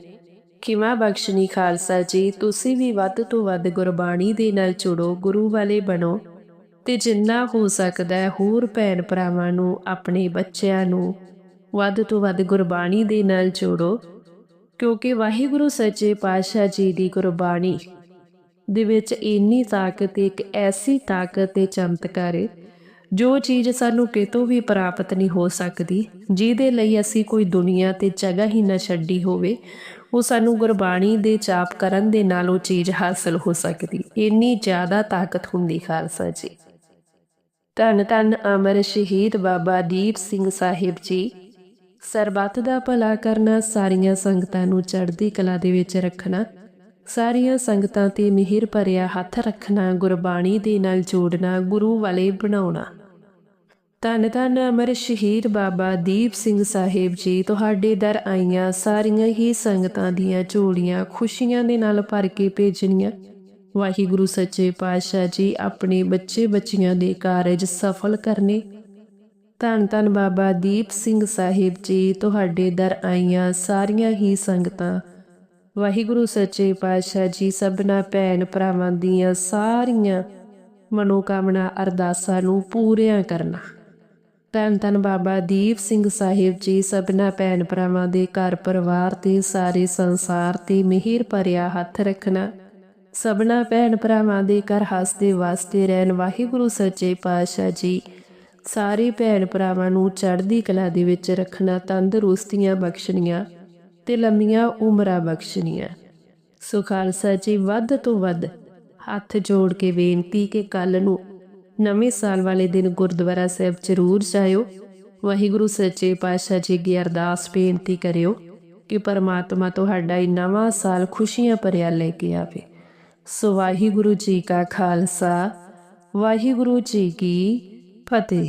ਖਿਮਾ ਬਖਸ਼ਣੀ ਖਾਲਸਾ ਜੀ, ਤੁਸੀਂ ਵੀ ਵੱਧ ਤੋਂ ਵੱਧ ਗੁਰਬਾਣੀ ਦੇ ਨਾਲ ਜੁੜੋ, ਗੁਰੂ ਵਾਲੇ ਬਣੋ ਤੇ ਜਿੰਨਾ ਹੋ ਸਕਦਾ ਹੈ, ਹੋਰ ਭੈਣ ਭਰਾਵਾਂ ਨੂੰ, ਆਪਣੇ ਬੱਚਿਆਂ ਨੂੰ ਵੱਧ ਤੋਂ ਵੱਧ ਗੁਰਬਾਣੀ ਦੇ ਨਾਲ ਜੋੜੋ। ਕਿਉਂਕਿ ਵਾਹਿਗੁਰੂ ਸੱਚੇ ਪਾਤਸ਼ਾਹ ਜੀ ਦੀ ਗੁਰਬਾਣੀ ਦੇ ਵਿੱਚ ਇੰਨੀ ਤਾਕਤ, ਇੱਕ ਐਸੀ ਤਾਕਤ ਤੇ ਚਮਤਕਾਰ ਹੈ ਜੋ ਚੀਜ਼ ਸਾਨੂੰ ਕਿਤੋਂ ਵੀ ਪ੍ਰਾਪਤ ਨਹੀਂ ਹੋ ਸਕਦੀ, ਜਿਹਦੇ ਲਈ ਅਸੀਂ ਕੋਈ ਦੁਨੀਆ ਤੇ ਜਗ੍ਹਾ ਹੀ ਨਾ ਛੱਡੀ ਹੋਵੇ, ਉਹ ਸਾਨੂੰ ਗੁਰਬਾਣੀ ਦੇ ਚਾਪ ਕਰਨ ਦੇ ਨਾਲ ਉਹ ਚੀਜ਼ ਹਾਸਲ ਹੋ ਸਕਦੀ। ਇੰਨੀ ਜ਼ਿਆਦਾ ਤਾਕਤ ਹੁੰਦੀ ਖਾਲਸਾ ਜੀ। ਧੰਨ ਧੰਨ ਅਮਰ ਸ਼ਹੀਦ ਬਾਬਾ ਦੀਪ ਸਿੰਘ ਸਾਹਿਬ ਜੀ। ਸਰਬੱਤ ਦਾ ਭਲਾ ਕਰਨਾ, ਸਾਰੀਆਂ ਸੰਗਤਾਂ ਨੂੰ ਚੜ੍ਹਦੀ ਕਲਾ ਦੇ ਵਿੱਚ ਰੱਖਣਾ, ਸਾਰੀਆਂ ਸੰਗਤਾਂ ਤੇ ਮਿਹਰ ਭਰਿਆ ਹੱਥ ਰੱਖਣਾ, ਗੁਰਬਾਣੀ ਦੇ ਨਾਲ ਜੋੜਨਾ, ਗੁਰੂ ਵਾਲੇ ਬਣਾਉਣਾ। ਧੰਨ ਧੰਨ ਅਮਰ ਸ਼ਹੀਦ ਬਾਬਾ ਦੀਪ ਸਿੰਘ ਸਾਹਿਬ ਜੀ, ਤੁਹਾਡੇ ਦਰ ਆਈਆਂ, ਸਾਰੀਆਂ ਹੀ ਸੰਗਤਾਂ ਦੀਆਂ ਝੋਲੀਆਂ ਖੁਸ਼ੀਆਂ ਦੇ ਨਾਲ ਭਰ ਕੇ ਭੇਜਣੀਆਂ। ਵਾਹਿਗੁਰੂ ਸੱਚੇ ਪਾਤਸ਼ਾਹ ਜੀ, ਆਪਣੇ ਬੱਚੇ ਬੱਚੀਆਂ ਦੇ ਕਾਰਜ ਸਫਲ ਕਰਨੇ ਧੰਨ ਧੰਨ ਬਾਬਾ ਦੀਪ ਸਿੰਘ ਸਾਹਿਬ ਜੀ, ਤੁਹਾਡੇ ਦਰ ਆਈਆਂ ਸਾਰੀਆਂ ਹੀ ਸੰਗਤਾਂ। ਵਾਹਿਗੁਰੂ ਸੱਚੇ ਪਾਤਸ਼ਾਹ ਜੀ, ਸਭਨਾ ਭੈਣ ਭਰਾਵਾਂ ਦੀਆਂ ਸਾਰੀਆਂ ਮਨੋਕਾਮਨਾ ਅਰਦਾਸਾਂ ਨੂੰ ਪੂਰੀਆਂ ਕਰਨਾ। ਧੰਨ ਧੰਨ ਬਾਬਾ ਦੀਪ ਸਿੰਘ ਸਾਹਿਬ ਜੀ, ਸਭਨਾ ਭੈਣ ਭਰਾਵਾਂ ਦੇ ਘਰ ਪਰਿਵਾਰ ਤੇ ਸਾਰੇ ਸੰਸਾਰ ਤੇ ਮਿਹਰ ਭਰਿਆ ਹੱਥ ਰੱਖਣਾ। ਸਭਨਾ ਭੈਣ ਭਰਾਵਾਂ ਦੇ ਘਰ ਹੱਸਦੇ ਵਾਸਤੇ ਰਹਿਣ ਵਾਹਿਗੁਰੂ ਸੱਚੇ ਪਾਤਸ਼ਾਹ ਜੀ। ਸਾਰੇ ਭੈਣ ਭਰਾਵਾਂ ਨੂੰ ਚੜ੍ਹਦੀ ਕਲਾ ਦੇ ਵਿੱਚ ਰੱਖਣਾ ਤੰਦਰੁਸਤੀਆਂ ਬਖਸ਼ਣੀਆਂ ਤੇ ਲੰਮੀਆਂ ਉਮਰਾਂ ਬਖਸ਼ਣੀਆਂ। ਸੋ ਖਾਲਸਾ ਜੀ, ਵੱਧ ਤੋਂ ਵੱਧ ਹੱਥ ਜੋੜ ਕੇ ਬੇਨਤੀ ਕਿ ਕੱਲ ਨੂੰ ਨਵੇਂ ਸਾਲ ਵਾਲੇ ਦਿਨ ਗੁਰਦੁਆਰਾ ਸਾਹਿਬ ਜ਼ਰੂਰ ਜਾਇਓ। ਵਾਹਿਗੁਰੂ ਸੱਚੇ ਪਾਤਸ਼ਾਹ ਜੀ ਦੀ ਅਰਦਾਸ ਬੇਨਤੀ ਕਰਿਓ ਕਿ ਪਰਮਾਤਮਾ ਤੁਹਾਡਾ ਇਹ ਨਵਾਂ ਸਾਲ ਖੁਸ਼ੀਆਂ ਭਰਿਆ ਲੈ ਕੇ ਆਵੇ। ਸੋ ਵਾਹਿਗੁਰੂ ਜੀ ਕਾ ਖਾਲਸਾ, ਵਾਹਿਗੁਰੂ ਜੀ ਕੀ ਫਤਿਹ।